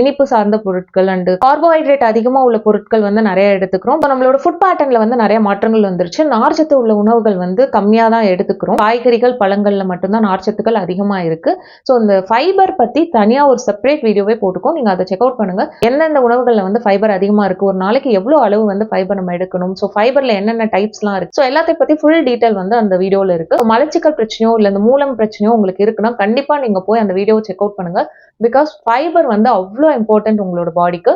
S1: இனிப்பு சார்ந்த பொருட்கள் அண்டு கார்போஹைட்ரேட் அதிகமாக உள்ள பொருட்கள் வந்து நிறைய எடுத்துக்கிறோம். இப்போ நம்மளோட ஃபுட் பேட்டர்னில் வந்து நிறைய மாற்றங்கள் வந்துருச்சு. நார்ச்சத்து உள்ள உணவுகள் வந்து கம்மியாக தான் எடுத்துக்கிறோம். காய்கறிகள் பழங்கள்ல மட்டும்தான் நார்ச்சத்துக்கள் அதிகமாக இருக்கு. ஸோ இந்த ஃபைபர் பத்தி தனியாக ஒரு செப்பரேட் வீடியோவே போட்டுக்கோம். நீங்கள் அதை செக் அவுட் பண்ணுங்க. எந்தெந்த உணவுகள்ல வந்து ஃபைபர் அதிகமாக இருக்கு? ஒரு நாளைக்கு எவ்வளவு அளவு வந்து ஃபைபர் நம்ம எடுக்கணும்? ஸோ ஃபைபர்ல என்னென்ன டைப்ஸ்லாம் இருக்கு? ஸோ எல்லாத்தையும் பற்றி ஃபுல் டீட்டெயில் வந்து அந்த வீடியோவில் இருக்கு. மலச்சிக்கல் பிரச்சனையோ இல்லை இந்த மூலம் பிரச்சனையோ உங்களுக்கு இருக்குன்னா கண்டிப்பாக நீங்க போய் அந்த வீடியோவை செக் அவுட் பண்ணுங்க. பிகாஸ் ஃபைபர் வந்து அவ்வளோ இம்பார்ட்டன்ட் உங்களோட பாடிக்கு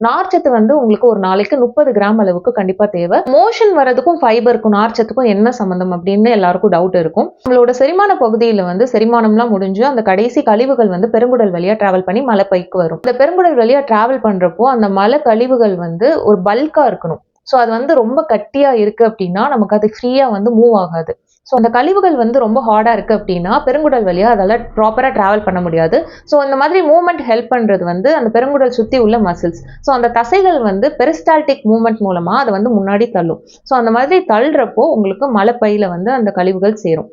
S1: நார்ச்சத்து வந்து உங்களுக்கு ஒரு நாளைக்கு முப்பது கிராம் அளவுக்கு கண்டிப்பா தேவை. மோஷன் வரதுக்கும் ஃபைபருக்கும் நார்ச்சத்துக்கும் என்ன சம்மந்தம் அப்படின்னு எல்லாருக்கும் டவுட் இருக்கும். நம்மளோட செரிமான பகுதியில வந்து செரிமானம்லாம் முடிஞ்சு அந்த கடைசி கழிவுகள் வந்து பெருங்குடல் வழியா டிராவல் பண்ணி மலைப்பைக்கு வரும். இந்த பெருங்குடல் வழியா டிராவல் பண்றப்போ அந்த மலை கழிவுகள் வந்து ஒரு பல்கா இருக்கணும். ஸோ அது வந்து ரொம்ப கட்டியா இருக்கு அப்படின்னா நமக்கு அது ஃப்ரீயா வந்து மூவ் ஆகாது. ஸோ அந்த கழிவுகள் வந்து ரொம்ப ஹார்டாக இருக்குது அப்படின்னா பெருங்குடல் வழியாக அதால் ப்ராப்பராக ட்ராவல் பண்ண முடியாது. ஸோ அந்த மாதிரி மூவ்மெண்ட் ஹெல்ப் பண்ணுறது வந்து அந்த பெருங்குடல் சுற்றி உள்ள மசில்ஸ் ஸோ அந்த தசைகள் வந்து பெரிஸ்டால்டிக் மூவ்மெண்ட் மூலமாக அதை வந்து முன்னாடி தள்ளும். ஸோ அந்த மாதிரி தள்ளுறப்போ உங்களுக்கு மலைப்பையில வந்து அந்த கழிவுகள் சேரும்.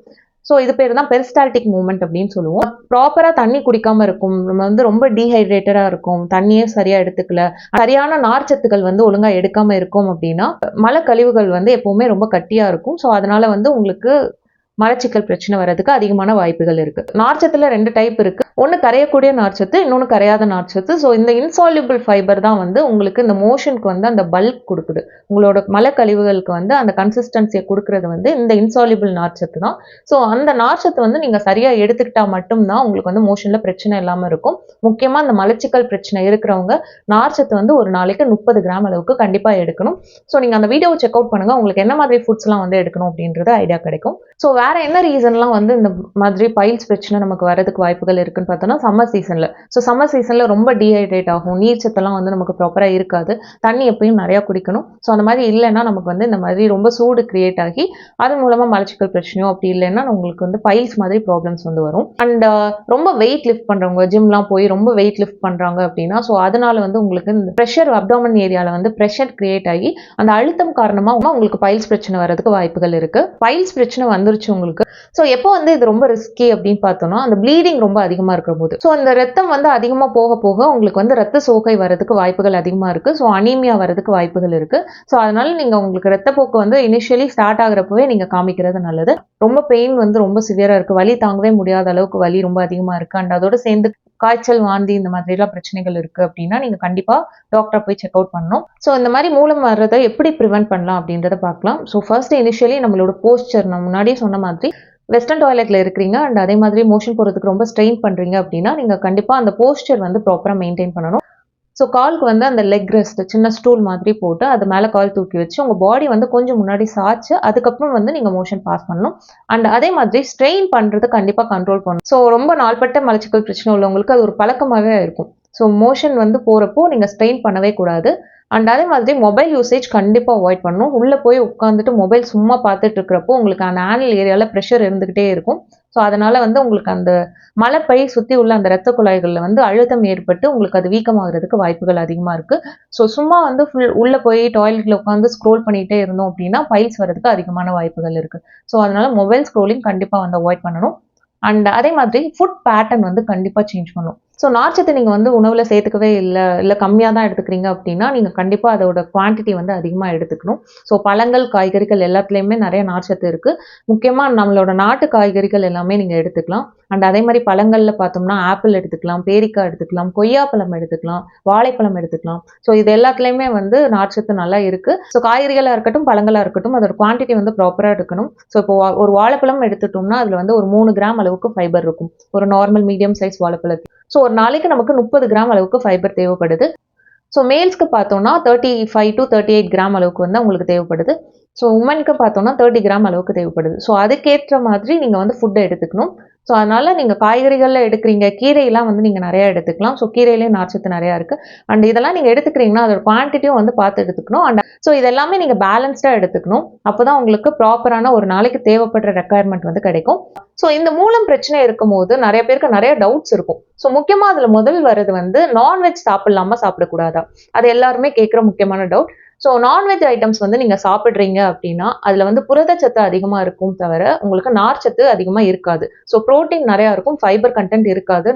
S1: ஸோ இது பேர் தான் பெரிஸ்டால்டிக் மூவ்மெண்ட் அப்படின்னு சொல்லுவோம். ப்ராப்பராக தண்ணி குடிக்காமல் இருக்கும். நம்ம வந்து ரொம்ப டீஹைட்ரேட்டடாக இருக்கும். தண்ணியே சரியாக எடுத்துக்கல. சரியான நார்ச்சத்துக்கள் வந்து ஒழுங்காக எடுக்காமல் இருக்கும் அப்படின்னா மலை கழிவுகள் வந்து எப்போவுமே ரொம்ப கட்டியாக இருக்கும். ஸோ அதனால் வந்து உங்களுக்கு மலச்சிக்கல் பிரச்சனை வர்றதுக்கு அதிகமான வாய்ப்புகள் இருக்குது நார்ச்சத்தில் ரெண்டு டைப் இருக்குது ஒன்று கரையக்கூடிய நார்ச்சத்து இன்னொன்று கரையாத நார்ச்சத்து. ஸோ இந்த இன்சால்யூபிள் ஃபைபர் தான் வந்து உங்களுக்கு இந்த மோஷனுக்கு வந்து அந்த பல்க் கொடுக்குது. உங்களோட மலை கழிவுகளுக்கு வந்து அந்த கன்சிஸ்டன்சியை கொடுக்கறது வந்து இந்த இன்சால்யூபிள் நார்ச்சத்து தான். ஸோ அந்த நார்ச்சத்து வந்து நீங்கள் சரியாக எடுத்துக்கிட்டால் மட்டும்தான் உங்களுக்கு வந்து மோஷனில் பிரச்சனை இல்லாமல் இருக்கும். முக்கியமாக அந்த மலச்சிக்கல் பிரச்சனை இருக்கிறவங்க நார்ச்சத்து வந்து ஒரு நாளைக்கு முப்பது கிராம் அளவுக்கு கண்டிப்பாக எடுக்கணும். ஸோ நீங்கள் அந்த வீடியோவை செக் அவுட் பண்ணுங்கள் உங்களுக்கு என்ன மாதிரி ஃபுட்ஸ்லாம் வந்து எடுக்கணும் அப்படின்றது ஐடியா கிடைக்கும். ஸோ வேறு என்ன ரீசன்லாம் வந்து இந்த மாதிரி பைல்ஸ் பிரச்சனை நமக்கு வரதுக்கு வாய்ப்புகள் இருக்குன்னு பார்த்தோம்னா சம்மர் சீசனில் ஸோ சம்மர் சீசனில் ரொம்ப டீஹைட்ரேட் ஆகும். நீர் சத்தெல்லாம் வந்து நமக்கு ப்ராப்பராக இருக்காது. தண்ணி எப்பயும் நிறையா குடிக்கணும். ஸோ அந்த மாதிரி இல்லைன்னா நமக்கு வந்து இந்த மாதிரி ரொம்ப சூடு கிரியேட் ஆகி அது மூலமாக மலச்சிக்கல் பிரச்சனையோ அப்படி இல்லைன்னா உங்களுக்கு வந்து பைல்ஸ் மாதிரி ப்ராப்ளம்ஸ் வந்து வரும். அண்ட் uh, ரொம்ப வெயிட் லிஃப்ட் பண்ணுறவங்க ஜிம்லாம் போய் ரொம்ப வெயிட் லிஃப்ட் பண்ணுறாங்க அப்படின்னா ஸோ அதனால வந்து உங்களுக்கு இந்த ப்ரெஷர் அப்டாமன் ஏரியாவில் வந்து ப்ரெஷர் கிரியேட் ஆகி அந்த அழுத்தம் காரணமாக உங்களுக்கு பைல்ஸ் பிரச்சனை வரதுக்கு வாய்ப்புகள் இருக்குது பைல்ஸ் பிரச்சனை வந்துருச்சு உங்களுக்கு. ஸோ எப்போ வந்து இது ரொம்ப ரிஸ்கி அப்படின்னு பார்த்தோம்னா அந்த ப்ளீடிங் ரொம்ப அதிகமாக இருக்கிற போது. ஸோ அந்த ரத்தம் வந்து அதிகமாக போக போக உங்களுக்கு வந்து ரத்த சோகை வரதுக்கு வாய்ப்புகள் அதிகமாக இருக்குது ஸோ அனீமியா வரதுக்கு வாய்ப்புகள் இருக்குது ஸோ அதனால நீங்கள் உங்களுக்கு ரத்தப்போக்கு வந்து இனிஷியலி ஸ்டார்ட் ஆகிறப்பவே நீங்கள் காமிக்கிறது நல்லது. ரொம்ப பெயின் வந்து ரொம்ப சிவியராக இருக்குது வலி தாங்கவே முடியாத அளவுக்கு வலி ரொம்ப அதிகமாக இருக்குது அண்ட் அதோட சேர்ந்து காய்ச்சல் வாந்தி இந்த மாதிரிலாம் பிரச்சனைகள் இருக்குது அப்படின்னா நீங்கள் கண்டிப்பாக டாக்டரை போய் செக் அவுட் பண்ணணும். ஸோ இந்த மாதிரி மூலம் வர்றதை எப்படி ப்ரிவென்ட் பண்ணலாம் அப்படின்றத பார்க்கலாம். ஸோ ஃபர்ஸ்ட் இனிஷியலி நம்மளோட போஸ்டர் நான் முன்னாடியே சொன்ன மாதிரி வெஸ்டர்ன் டாய்லெட்டில் இருக்கிறீங்க அண்ட் அதே மாதிரி மோஷன் போகிறதுக்கு ரொம்ப ஸ்ட்ரெயின் பண்ணுறீங்க அப்படின்னா நீங்கள் கண்டிப்பாக அந்த போஸ்டர் வந்து ப்ராப்பராக மெயின்டைன் பண்ணணும். ஸோ காலுக்கு வந்து அந்த லெக் ரெஸ்ட் சின்ன ஸ்டூல் மாதிரி போட்டு அது மேலே கால் தூக்கி வச்சு உங்கள் பாடி வந்து கொஞ்சம் முன்னாடி சாய்ச்சி அதுக்கப்புறம் வந்து நீங்கள் மோஷன் பாஸ் பண்ணணும். அண்ட் அதே மாதிரி ஸ்ட்ரெயின் பண்ணுறது கண்டிப்பாக கண்ட்ரோல் பண்ணணும். ஸோ ரொம்ப நாள்பட்ட மலச்சிக்கல் பிரச்சனை உள்ளவங்களுக்கு அது ஒரு பழக்கமாகவே இருக்கும். ஸோ மோஷன் வந்து போகிறப்போ நீங்கள் ஸ்ட்ரெயின் பண்ணவே கூடாது. அண்ட் அதே மாதிரி மொபைல் யூசேஜ் கண்டிப்பாக அவாய்ட் பண்ணணும். உள்ளே போய் உட்காந்துட்டு மொபைல் சும்மா பார்த்துட்டு இருக்கிறப்போ உங்களுக்கு அந்த ஆனல் ஏரியாவில் ப்ரெஷர் இருந்துக்கிட்டே இருக்கும். ஸோ அதனால் வந்து உங்களுக்கு அந்த மலைப்பை சுற்றி உள்ள அந்த ரத்த குழாய்களில் வந்து அழுத்தம் ஏற்பட்டு உங்களுக்கு அது வீக்கமாகிறதுக்கு வாய்ப்புகள் அதிகமாக இருக்குது ஸோ சும்மா வந்து ஃபுல் உள்ளே போய் டாய்லெட்டில் உட்காந்து ஸ்க்ரோல் பண்ணிகிட்டே இருந்தோம் அப்படின்னா பைல்ஸ் வரதுக்கு அதிகமான வாய்ப்புகள் இருக்குது ஸோ அதனால் மொபைல் ஸ்க்ரோலிங் கண்டிப்பாக வந்து அவாய்ட் பண்ணணும். அண்ட் அதே மாதிரி ஃபுட் பேட்டர்ன் வந்து கண்டிப்பாக சேஞ்ச் பண்ணணும் ஸோ நார்ச்சத்தை நீங்கள் வந்து உணவில் சேர்த்துக்கவே இல்லை இல்லை கம்மியாக தான் எடுத்துக்கிறீங்க அப்படின்னா நீங்கள் கண்டிப்பாக அதோட குவான்டிட்டி வந்து அதிகமாக எடுத்துக்கணும். ஸோ பழங்கள் காய்கறிகள் எல்லாத்துலேயுமே நிறைய நார்ச்சத்து இருக்குது முக்கியமாக நம்மளோட நாட்டு காய்கறிகள் எல்லாமே நீங்கள் எடுத்துக்கலாம். அண்ட் அதே மாதிரி பழங்களில் பார்த்தோம்னா ஆப்பிள் எடுத்துக்கலாம் பேரிக்காய் எடுத்துக்கலாம் கொய்யாப்பழம் எடுத்துக்கலாம் வாழைப்பழம் எடுத்துக்கலாம். ஸோ இது எல்லாத்துலேயுமே வந்து நார்ச்சத்து நல்லா இருக்குது ஸோ காய்கறிகளாக இருக்கட்டும் பழங்களாக இருக்கட்டும் அதோட குவான்டிட்டி வந்து ப்ராப்பராக எடுக்கணும். ஸோ இப்போ ஒரு வாழைப்பழம் எடுத்துட்டோம்னா அதில் வந்து ஒரு மூணு கிராம் அளவுக்கு ஃபைபர் இருக்கும். ஒரு நார்மல் மீடியம் சைஸ் வாழைப்பழத்து ஸோ ஒரு நாளைக்கு நமக்கு முப்பது கிராம் அளவுக்கு ஃபைபர் தேவைப்படுது. ஸோ மேல்ஸ்க்கு பார்த்தோம்னா thirty five to thirty eight gram அளவுக்கு வந்து உங்களுக்கு தேவைப்படுது. ஸோ உமனுக்கு பார்த்தோம்னா தேர்ட்டி கிராம் அளவுக்கு தேவைப்படுது. ஸோ அதுக்கேற்ற மாதிரி நீங்கள் வந்து ஃபுட்டை எடுத்துக்கணும். ஸோ அதனால் நீங்கள் காய்கறிகளில் எடுக்கிறீங்க கீரையெல்லாம் வந்து நீங்கள் நிறையா எடுத்துக்கலாம். ஸோ கீரையிலேயே நார்ச்சத்து நிறையா இருக்குது அண்ட் இதெல்லாம் நீங்கள் எடுத்துக்கிறீங்கன்னா அதோட குவான்டிட்டியும் வந்து பார்த்து எடுத்துக்கணும். அண்ட் ஸோ இதெல்லாமே நீங்கள் பேலன்ஸ்டாக எடுத்துக்கணும். அப்போ தான் உங்களுக்கு ப்ராப்பரான ஒரு நாளைக்கு தேவைப்படுற ரெக்குயர்மெண்ட் வந்து கிடைக்கும். ஸோ இந்த மூலம் பிரச்சனை இருக்கும்போது நிறைய பேருக்கு நிறைய டவுட்ஸ் இருக்கும். ஸோ முக்கியமாக அதில் முதல் வர்றது வந்து நான்வெஜ் சாப்பிடலாமா சாப்பிடக்கூடாதா? அது எல்லாருமே கேட்குற முக்கியமான டவுட் ஸோ நான்வெஜ் ஐட்டம்ஸ் வந்து நீங்கள் சாப்பிட்றீங்க அப்படின்னா அதில் வந்து புரதச்சத்து அதிகமாக இருக்கும் தவிர உங்களுக்கு நார்ச்சத்து அதிகமாக இருக்காது. ஸோ ப்ரோட்டீன் நிறையா இருக்கும் ஃபைபர் கண்டென்ட் இருக்காது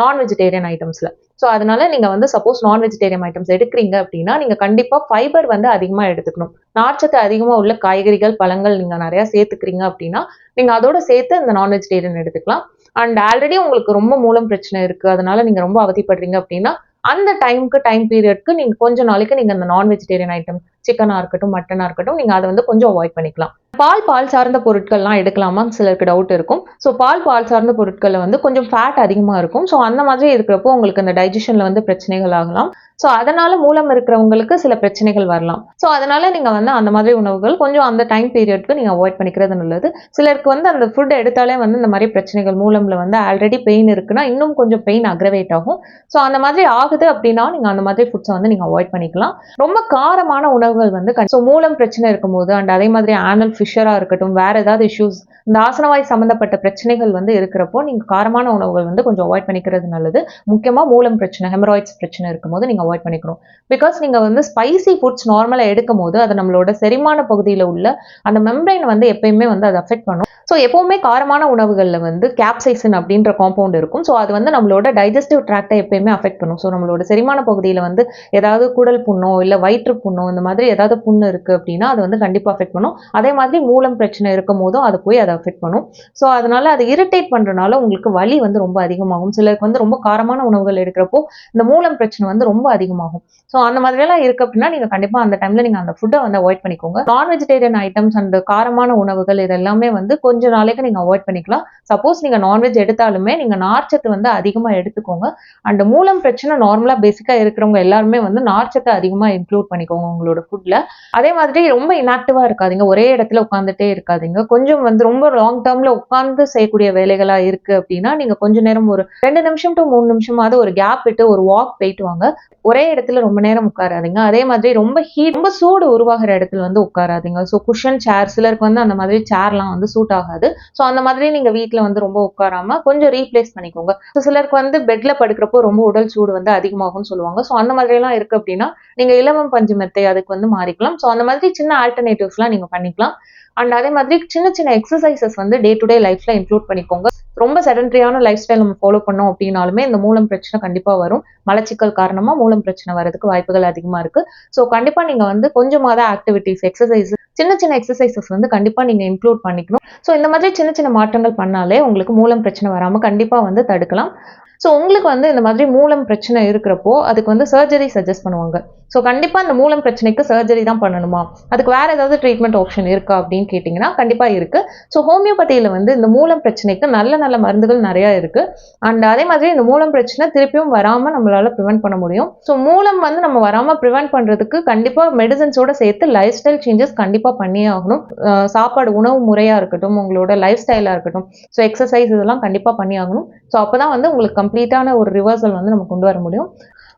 S1: நான் வெஜிடேரியன் ஐட்டம்ஸில் ஸோ அதனால நீங்கள் வந்து சப்போஸ் நான் வெஜிடேரியன் ஐட்டம்ஸ் எடுக்கிறீங்க அப்படின்னா நீங்கள் கண்டிப்பாக ஃபைபர் வந்து அதிகமாக எடுத்துக்கணும். நார்ச்சத்து அதிகமாக உள்ள காய்கறிகள் பழங்கள் நீங்கள் நிறையா சேர்த்துக்கிறீங்க அப்படின்னா நீங்கள் அதோட சேர்த்து இந்த நான் வெஜிடேரியன் எடுத்துக்கலாம். அண்ட் ஆல்ரெடி உங்களுக்கு ரொம்ப மூலம் பிரச்சனை இருக்குது அதனால நீங்கள் ரொம்ப அவதிப்படுறீங்க அப்படின்னா அந்த டைமுக்கு டைம் பீரியட்க்கு நீங்கள் கொஞ்ச நாளைக்கு நீங்கள் அந்த நான் வெஜிடேரியன் ஐட்டம் சிக்கனாக இருக்கட்டும் மட்டனாக இருக்கட்டும் நீங்கள் அதை வந்து கொஞ்சம் அவாய்ட் பண்ணிக்கலாம். பால் பால் சார்ந்த பொருட்கள்லாம் எடுக்கலாமா? சிலருக்கு டவுட் இருக்கும். ஸோ பால் பால் சார்ந்த பொருட்களில் வந்து கொஞ்சம் ஃபேட் அதிகமாக இருக்கும். ஸோ அந்த மாதிரி இருக்கிறப்போ உங்களுக்கு அந்த டைஜஷனில் வந்து பிரச்சனைகள் ஆகலாம். ஸோ அதனால மூலம் இருக்கிறவங்களுக்கு சில பிரச்சனைகள் வரலாம். ஸோ அதனால நீங்கள் வந்து அந்த மாதிரி உணவுகள் கொஞ்சம் அந்த டைம் பீரியட்க்கு நீங்கள் அவாய்ட் பண்ணிக்கிறது நல்லது. சிலருக்கு வந்து அந்த ஃபுட் எடுத்தாலே வந்து இந்த மாதிரி பிரச்சனைகள் மூலம்ல வந்து ஆல்ரெடி பெயின் இருக்குன்னா இன்னும் கொஞ்சம் பெயின் அக்ரவேட் ஆகும். ஸோ அந்த மாதிரி ஆகுது அப்படின்னா நீங்கள் அந்த மாதிரி ஃபுட்ஸை வந்து நீங்கள் அவாய்ட் பண்ணிக்கலாம். ரொம்ப காரமான உணவு உறவுகள் வந்து ஸோ மூலம் பிரச்சனை இருக்கும்போது அண்ட் அதே மாதிரி ஆனல் ஃபிஷராக இருக்கட்டும் வேற ஏதாவது இஷ்யூஸ் இந்த ஆசனவாய் சம்மந்தப்பட்ட பிரச்சனைகள் வந்து இருக்கிறப்போ நீங்கள் காரமான உணவுகள் வந்து கொஞ்சம் அவாய்ட் பண்ணிக்கிறது நல்லது. முக்கியமாக மூலம் பிரச்சனை ஹெமராய்ட்ஸ் பிரச்சனை இருக்கும்போது நீங்கள் அவாய்ட் பண்ணிக்கணும். பிகாஸ் நீங்கள் வந்து ஸ்பைசி ஃபுட்ஸ் நார்மலாக எடுக்கும் போது அது நம்மளோட செரிமான பகுதியில் உள்ள அந்த மெம்ப்ரைன் வந்து எப்பயுமே வந்து அதை அஃபெக்ட் பண்ணும். ஸோ எப்போவுமே காரமான உணவுகளில் வந்து கேப்சைசின் அப்படின்ற காம்பவுண்ட் இருக்கும். ஸோ அது வந்து நம்மளோட டைஜஸ்டிவ் ட்ராக்டை எப்பயுமே அஃபெக்ட் பண்ணும். ஸோ நம்மளோட செரிமான பகுதியில் வந்து ஏதாவது குடல் புண்ணோ இல்லை வயிற்று புண்ணோ இந்த மாதிரி ஏதாவது புண்ணு இருக்குது அப்படின்னா அது வந்து கண்டிப்பாக அஃபெக்ட் பண்ணும். அதே மாதிரி மூலம் பிரச்சனை இருக்கும் போதும் அது போய் அதை அஃபெக்ட் பண்ணும். ஸோ அதனால அதை இரிட்டேட் பண்ணுறனால உங்களுக்கு வலி வந்து ரொம்ப அதிகமாகும். சிலருக்கு வந்து ரொம்ப காரமான உணவுகள் எடுக்கிறப்போ இந்த மூலம் பிரச்சனை வந்து ரொம்ப அதிகமாகும். ஸோ அந்த மாதிரியெல்லாம் இருக்கு அப்படின்னா நீங்கள் கண்டிப்பாக அந்த டைமில் நீங்கள் அந்த ஃபுட்டை வந்து அவாய்ட் பண்ணிக்கோங்க. நான் வெஜிடேரியன் ஐட்டம்ஸ் அண்ட் காரமான உணவுகள் இதெல்லாமே வந்து கொஞ்ச நாளைக்கு நீங்கள் அவாய்ட் பண்ணிக்கலாம். சப்போஸ் நீங்கள் நான்வெஜ் எடுத்தாலுமே நீங்கள் நார்ச்சத்து வந்து அதிகமாக எடுத்துக்கோங்க. அண்ட் மூலம் பிரச்சனை நார்மலாக பேசிக்காக இருக்கிறவங்க எல்லாருமே வந்து நார்ச்சத்தை அதிகமாக இன்க்ளூட் பண்ணிக்கோங்க உங்களோட ஃபுட்ல அதே மாதிரி ரொம்ப இன்ஆக்டிவா இருக்காதீங்க. ஒரே இடத்துல உட்காந்துட்டே இருக்காதீங்க. கொஞ்சம் வந்து ரொம்ப லாங் டேர்ம்ல உட்கார்ந்து செய்யக்கூடிய வேலைகளா இருக்கு அப்படின்னா நீங்க கொஞ்ச நேரம் ஒரு ரெண்டு நிமிஷம் டு மூணு நிமிஷமாவது ஒரு கேப் விட்டு ஒரு வாக் போயிட்டு வாங்க. ஒரே இடத்துல ரொம்ப நேரம் உட்காராதீங்க. அதே மாதிரி ரொம்ப ஹீட் ரொம்ப சூடு உருவாகிற இடத்துல வந்து உட்காராதீங்க. ஸோ குஷன் சேர் சிலருக்கு வந்து அந்த மாதிரி சேர்லாம் வந்து சூட் ஆகாது. ஸோ அந்த மாதிரி நீங்க வீட்டில் வந்து ரொம்ப உட்காராம கொஞ்சம் ரீப்ளேஸ் பண்ணிக்கோங்க. ஸோ சிலருக்கு வந்து பெட்ல படுக்கிறப்போ ரொம்ப உடல் சூடு வந்து அதிகமாகும்னு சொல்லுவாங்க. ஸோ அந்த மாதிரி எல்லாம் இருக்கு அப்படின்னா நீங்க இலவம் பஞ்சு மெத்தை அதுக்கு வந்து மாறிக்கலாம். ஸோ அந்த மாதிரி சின்ன ஆல்டர்னேட்டிவ்ஸ்லாம் நீங்க பண்ணிக்கலாம். அண்ட் அதே மாதிரி சின்ன சின்ன எக்ஸசைசஸ் வந்து டே டு டே லைஃப்ல இன்க்ளூட் பண்ணிக்கோங்க. ரொம்ப செடன்ட்ரியான லைஃப் ஸ்டைல் நம்ம ஃபாலோ பண்ணோம் அப்படின்னாலுமே இந்த மூலம் பிரச்சனை கண்டிப்பா வரும். மலச்சிக்கல் காரணமா மூலம் பிரச்சனை வரதுக்கு வாய்ப்புகள் அதிகமா இருக்கு. ஸோ கண்டிப்பா நீங்க வந்து கொஞ்சமாவது ஆக்டிவிட்டிஸ் எக்ஸசைஸ் சின்ன சின்ன எக்ஸசைசஸ் வந்து கண்டிப்பா நீங்க இன்க்ளூட் பண்ணிக்கணும். ஸோ இந்த மாதிரி சின்ன சின்ன மாற்றங்கள் பண்ணாலே உங்களுக்கு மூலம் பிரச்சனை வராம கண்டிப்பா வந்து தடுக்கலாம். ஸோ உங்களுக்கு வந்து இந்த மாதிரி மூலம் பிரச்சனை இருக்கிறப்போ அதுக்கு வந்து சர்ஜரி சஜஸ்ட் பண்ணுவாங்க. ஸோ கண்டிப்பாக அந்த மூலம் பிரச்சனைக்கு சர்ஜரி தான் பண்ணணுமா? அதுக்கு வேற ஏதாவது ட்ரீட்மெண்ட் ஆப்ஷன் இருக்கா அப்படின்னு கேட்டிங்கன்னா கண்டிப்பாக இருக்குது ஸோ ஹோமியோபதியில் வந்து இந்த மூலம் பிரச்சனைக்கு நல்ல நல்ல மருந்துகள் நிறையா இருக்குது அண்ட் அதே மாதிரி இந்த மூலம் பிரச்சனை திருப்பியும் வராமல் நம்மளால் ப்ரிவெண்ட் பண்ண முடியும். ஸோ மூலம் வந்து நம்ம வராமல் ப்ரிவென்ட் பண்ணுறதுக்கு கண்டிப்பாக மெடிசன்ஸோட சேர்த்து லைஃப் ஸ்டைல் சேஞ்சஸ் கண்டிப்பாக பண்ணியே ஆகணும். சாப்பாடு உணவு முறையாக இருக்கட்டும் உங்களோட லைஃப் ஸ்டைலாக இருக்கட்டும். ஸோ எக்ஸசைஸ் இதெல்லாம் கண்டிப்பாக பண்ணி ஆகணும். ஸோ அப்போ தான் வந்து உங்களுக்கு கம்ப்ளீட்டான ஒரு ரிவர்சல் வந்து நம்ம கொண்டு வர முடியும்.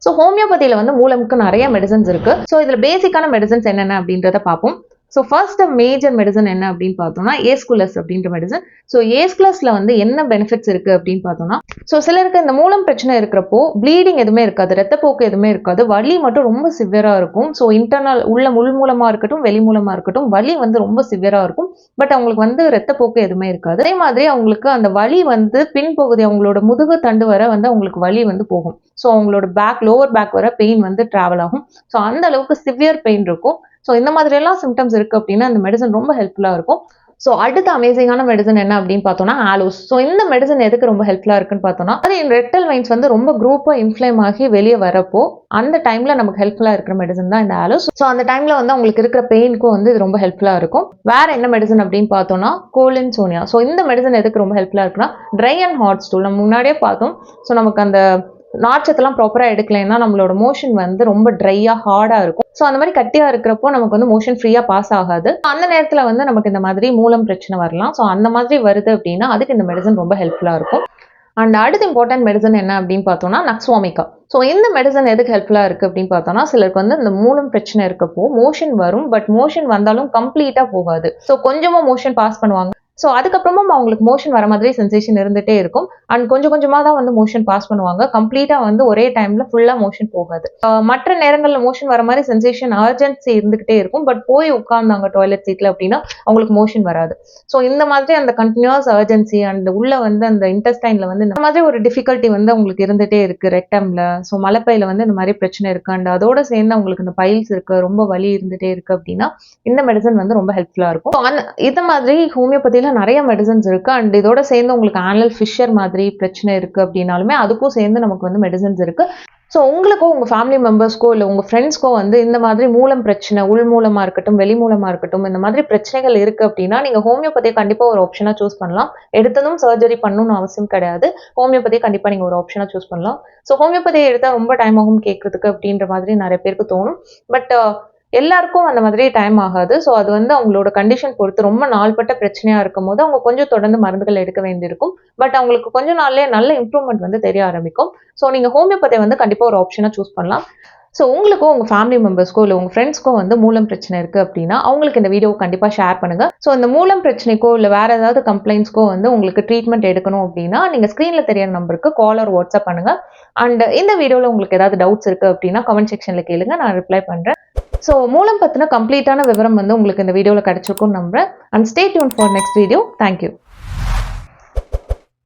S1: ஸோ ஹோமியோபதியில் வந்து மூலமுக்கு நிறைய மெடிசன்ஸ் இருக்கு. ஸோ இதில் பேசிக்கான மெடிசன்ஸ் என்னென்ன அப்படின்றத பார்ப்போம். ஸோ ஃபர்ஸ்ட் மேஜர் மெடிசன் என்ன அப்படின்னு பார்த்தோம்னா ஏஸ்குலஸ் அப்படின்ற மெடிசன் ஸோ ஏஸ்குலஸ்ல வந்து என்ன பெனிஃபிட்ஸ் இருக்கு அப்படின்னு பார்த்தோம்னா ஸோ சிலருக்கு இந்த மூலம் பிரச்சனை இருக்கிறப்போ ப்ளீடிங் எதுவுமே இருக்காது ரத்தப்போக்கு எதுவுமே இருக்காது. வலி மட்டும் ரொம்ப சிவியராக இருக்கும். ஸோ இன்டர்னல் உள்ள உள் மூலமாக இருக்கட்டும் வெளி மூலமாக இருக்கட்டும் வலி வந்து ரொம்ப சிவியராக இருக்கும். பட் அவங்களுக்கு வந்து ரத்தப்போக்கு எதுவுமே இருக்காது. அதே மாதிரி அவங்களுக்கு அந்த வலி வந்து பின்பகுதி அவங்களோட முதுகு தண்டு வர வந்து அவங்களுக்கு வலி வந்து போகும். ஸோ அவங்களோட பேக் லோவர் பேக் வர பெயின் வந்து டிராவல் ஆகும். ஸோ அந்த அளவுக்கு சிவியர் பெயின் இருக்கும். ஸோ இந்த மாதிரி எல்லாம் சிம்டம்ஸ் இருக்கு அப்படின்னா அந்த மெடிசன் ரொம்ப ஹெல்ப்ஃபுல்லாக இருக்கும். ஸோ அடுத்த அமேசிங்கான மெடிசன் என்ன அப்படின்னு பார்த்தோம்னா ஆலோஸ் ஸோ இந்த மெடிசன் எதுக்கு ரொம்ப ஹெல்ப்ஃபுல்லாக இருக்குன்னு பார்த்தோம்னா அது ரெட்டல் வைன்ஸ் வந்து ரொம்ப குரூப்பாக இன்ஃப்ளேம் ஆகி வெளியே வரப்போ அந்த டைம்ல நமக்கு ஹெல்ப்ஃபுல்லாக இருக்கிற மெடிசன் தான் இந்த ஆலோஸ் ஸோ அந்த டைம்ல வந்து உங்களுக்கு இருக்கிற பெயினுக்கும் வந்து இது ரொம்ப ஹெல்ப்ஃபுல்லாக இருக்கும். வேற என்ன மெடிசன் அப்படின்னு பார்த்தோம்னா கோலின் சோனியா ஸோ இந்த மெடிசன் எதுக்கு ரொம்ப ஹெல்ப்ஃபுல்லாக இருக்குன்னா ட்ரை அண்ட் ஹாட் ஸ்டூல் நம்ம முன்னாடியே பார்த்தோம். ஸோ நமக்கு அந்த நாச்சத்தெல்லாம் ப்ராப்பராக எடுக்கலைன்னா நம்மளோட மோஷன் வந்து ரொம்ப ட்ரையாக ஹார்டாக இருக்கும். ஸோ அந்த மாதிரி கட்டியாக இருக்கிறப்போ நமக்கு வந்து மோஷன் ஃப்ரீயாக பாஸ் ஆகாது. அந்த நேரத்தில் வந்து நமக்கு இந்த மாதிரி மூலம் பிரச்சனை வரலாம். ஸோ அந்த மாதிரி வருது அப்படின்னா அதுக்கு இந்த மெடிசன் ரொம்ப ஹெல்ப்ஃபுல்லாக இருக்கும். அண்ட் அடுத்த இம்பார்ட்டன்ட் மெடிசன் என்ன அப்படின்னு பார்த்தோம்னா நக்ஸ்வாமிகா ஸோ இந்த மெடிசன் எதுக்கு ஹெல்ப்ஃபுல்லாக இருக்குது அப்படின்னு பார்த்தோம்னா சிலருக்கு வந்து இந்த மூலம் பிரச்சனை இருக்கப்போ மோஷன் வரும் பட் மோஷன் வந்தாலும் கம்ப்ளீட்டாக போகாது. ஸோ கொஞ்சமாக மோஷன் பாஸ் பண்ணுவாங்க. ஸோ அதுக்கப்புறமும் அவங்களுக்கு மோஷன் வர மாதிரி சென்சேஷன் இருந்துகிட்டே இருக்கும். அண்ட் கொஞ்சம் கொஞ்சமாக தான் வந்து மோஷன் பாஸ் பண்ணுவாங்க. கம்ப்ளீட்டாக வந்து ஒரே டைமில் ஃபுல்லாக மோஷன் போகாது. மற்ற நேரங்களில் மோஷன் வர மாதிரி சென்சேஷன் அர்ஜென்சி இருந்துகிட்டே இருக்கும். பட் போய் உட்கார்ந்தாங்க டாய்லெட் சீட்டில் அப்படின்னா அவங்களுக்கு மோஷன் வராது. ஸோ இந்த மாதிரி அந்த கண்டினியூஸ் அர்ஜென்சி அண்ட் உள்ள வந்து அந்த இன்டெஸ்டைனில் வந்து இந்த மாதிரி ஒரு டிஃபிகல்ட்டி வந்து அவங்களுக்கு இருந்துகிட்டே இருக்கு. ரெக்டம்ல ஸோ மலைப்பையில் வந்து இந்த மாதிரி பிரச்சனை இருக்கு. அண்ட் அதோட சேர்ந்து அவங்களுக்கு இந்த பைல்ஸ் இருக்கு. ரொம்ப வலி இருந்துகிட்டே இருக்கு அப்படின்னா இந்த மெடிசன் வந்து ரொம்ப ஹெல்ப்ஃபுல்லாக இருக்கும். So, இந்த மாதிரி ஹோமியோபதியில் நிறைய மெடிசன்ஸ் இருக்கு. அண்ட் இதோட சேர்ந்து உங்களுக்கு ஆனல் ஃபிஷர் மாதிரி பிரச்சனை இருக்கு அப்படின்னாலுமே அதுக்கும் சேர்ந்து நமக்கு வந்து மெடிசன்ஸ் இருக்கு. ஸோ உங்களுக்கோ உங்கள் ஃபேமிலி மெம்பர்ஸ்க்கோ இல்லை உங்கள் ஃப்ரெண்ட்ஸ்க்கோ வந்து இந்த மாதிரி மூலம் பிரச்சனை உள் மூலமாக இருக்கட்டும் வெளி மூலமாக இருக்கட்டும் இந்த மாதிரி பிரச்சனைகள் இருக்குது அப்படின்னா நீங்கள் ஹோமியோபதியை கண்டிப்பாக ஒரு ஆப்ஷனாக சூஸ் பண்ணலாம். எடுத்ததும் சர்ஜரி பண்ணணும்னு அவசியம் கிடையாது. ஹோமியோபதியை கண்டிப்பாக நீங்கள் ஒரு ஆப்ஷனாக சூஸ் பண்ணலாம். ஸோ ஹோமியோபதியை எடுத்தால் ரொம்ப டைம் ஆகும் கேட்கறதுக்கு அப்படின்ற மாதிரி நிறைய பேருக்கு தோணும். பட் எல்லாருக்கும் அந்த மாதிரி டைம் ஆகாது. ஸோ அது வந்து அவங்களோட கண்டிஷன் பொறுத்து ரொம்ப நாள்பட்ட பிரச்சனையா இருக்கும் போது அவங்க கொஞ்சம் தொடர்ந்து மருந்துகள் எடுக்க வேண்டியிருக்கும். பட் அவங்களுக்கு கொஞ்ச நாள்லேயே நல்ல இம்ப்ரூவ்மெண்ட் வந்து தெரிய ஆரம்பிக்கும். ஸோ நீங்க ஹோமியோபதியை வந்து கண்டிப்பா ஒரு ஆப்ஷனாக சூஸ் பண்ணலாம். ஸோ உங்களுக்கும் உங்கள் ஃபேமிலி மெம்பர்ஸ்க்கோ இல்லை உங்கள் ஃப்ரெண்ட்ஸ்க்கோ வந்து மூலம் பிரச்சனை இருக்குது அப்படின்னா அவங்களுக்கு இந்த வீடியோ கண்டிப்பாக ஷேர் பண்ணுங்கள் ஸோ அந்த மூலம் பிரச்சனைக்கோ இல்லை வேறு ஏதாவது கம்ப்ளைண்ட்ஸ்க்கோ வந்து உங்களுக்கு ட்ரீட்மெண்ட் எடுக்கணும் அப்படின்னா நீங்கள் ஸ்க்ரீனில் தெரியற நம்பருக்கு கால் வாட்ஸ்அப் பண்ணுங்கள் அண்ட் இந்த வீடியோவில் உங்களுக்கு ஏதாவது டவுட்ஸ் இருக்குது அப்படின்னா கமெண்ட் செக்ஷனில் கேளுங்க. நான் ரிப்ளை பண்ணுறேன் ஸோ மூலம் பற்றின கம்ப்ளீட்டான விவரம் வந்து உங்களுக்கு இந்த வீடியோவில் கிடச்சிருக்கும் நம்புறேன். And stay tune for next video thank you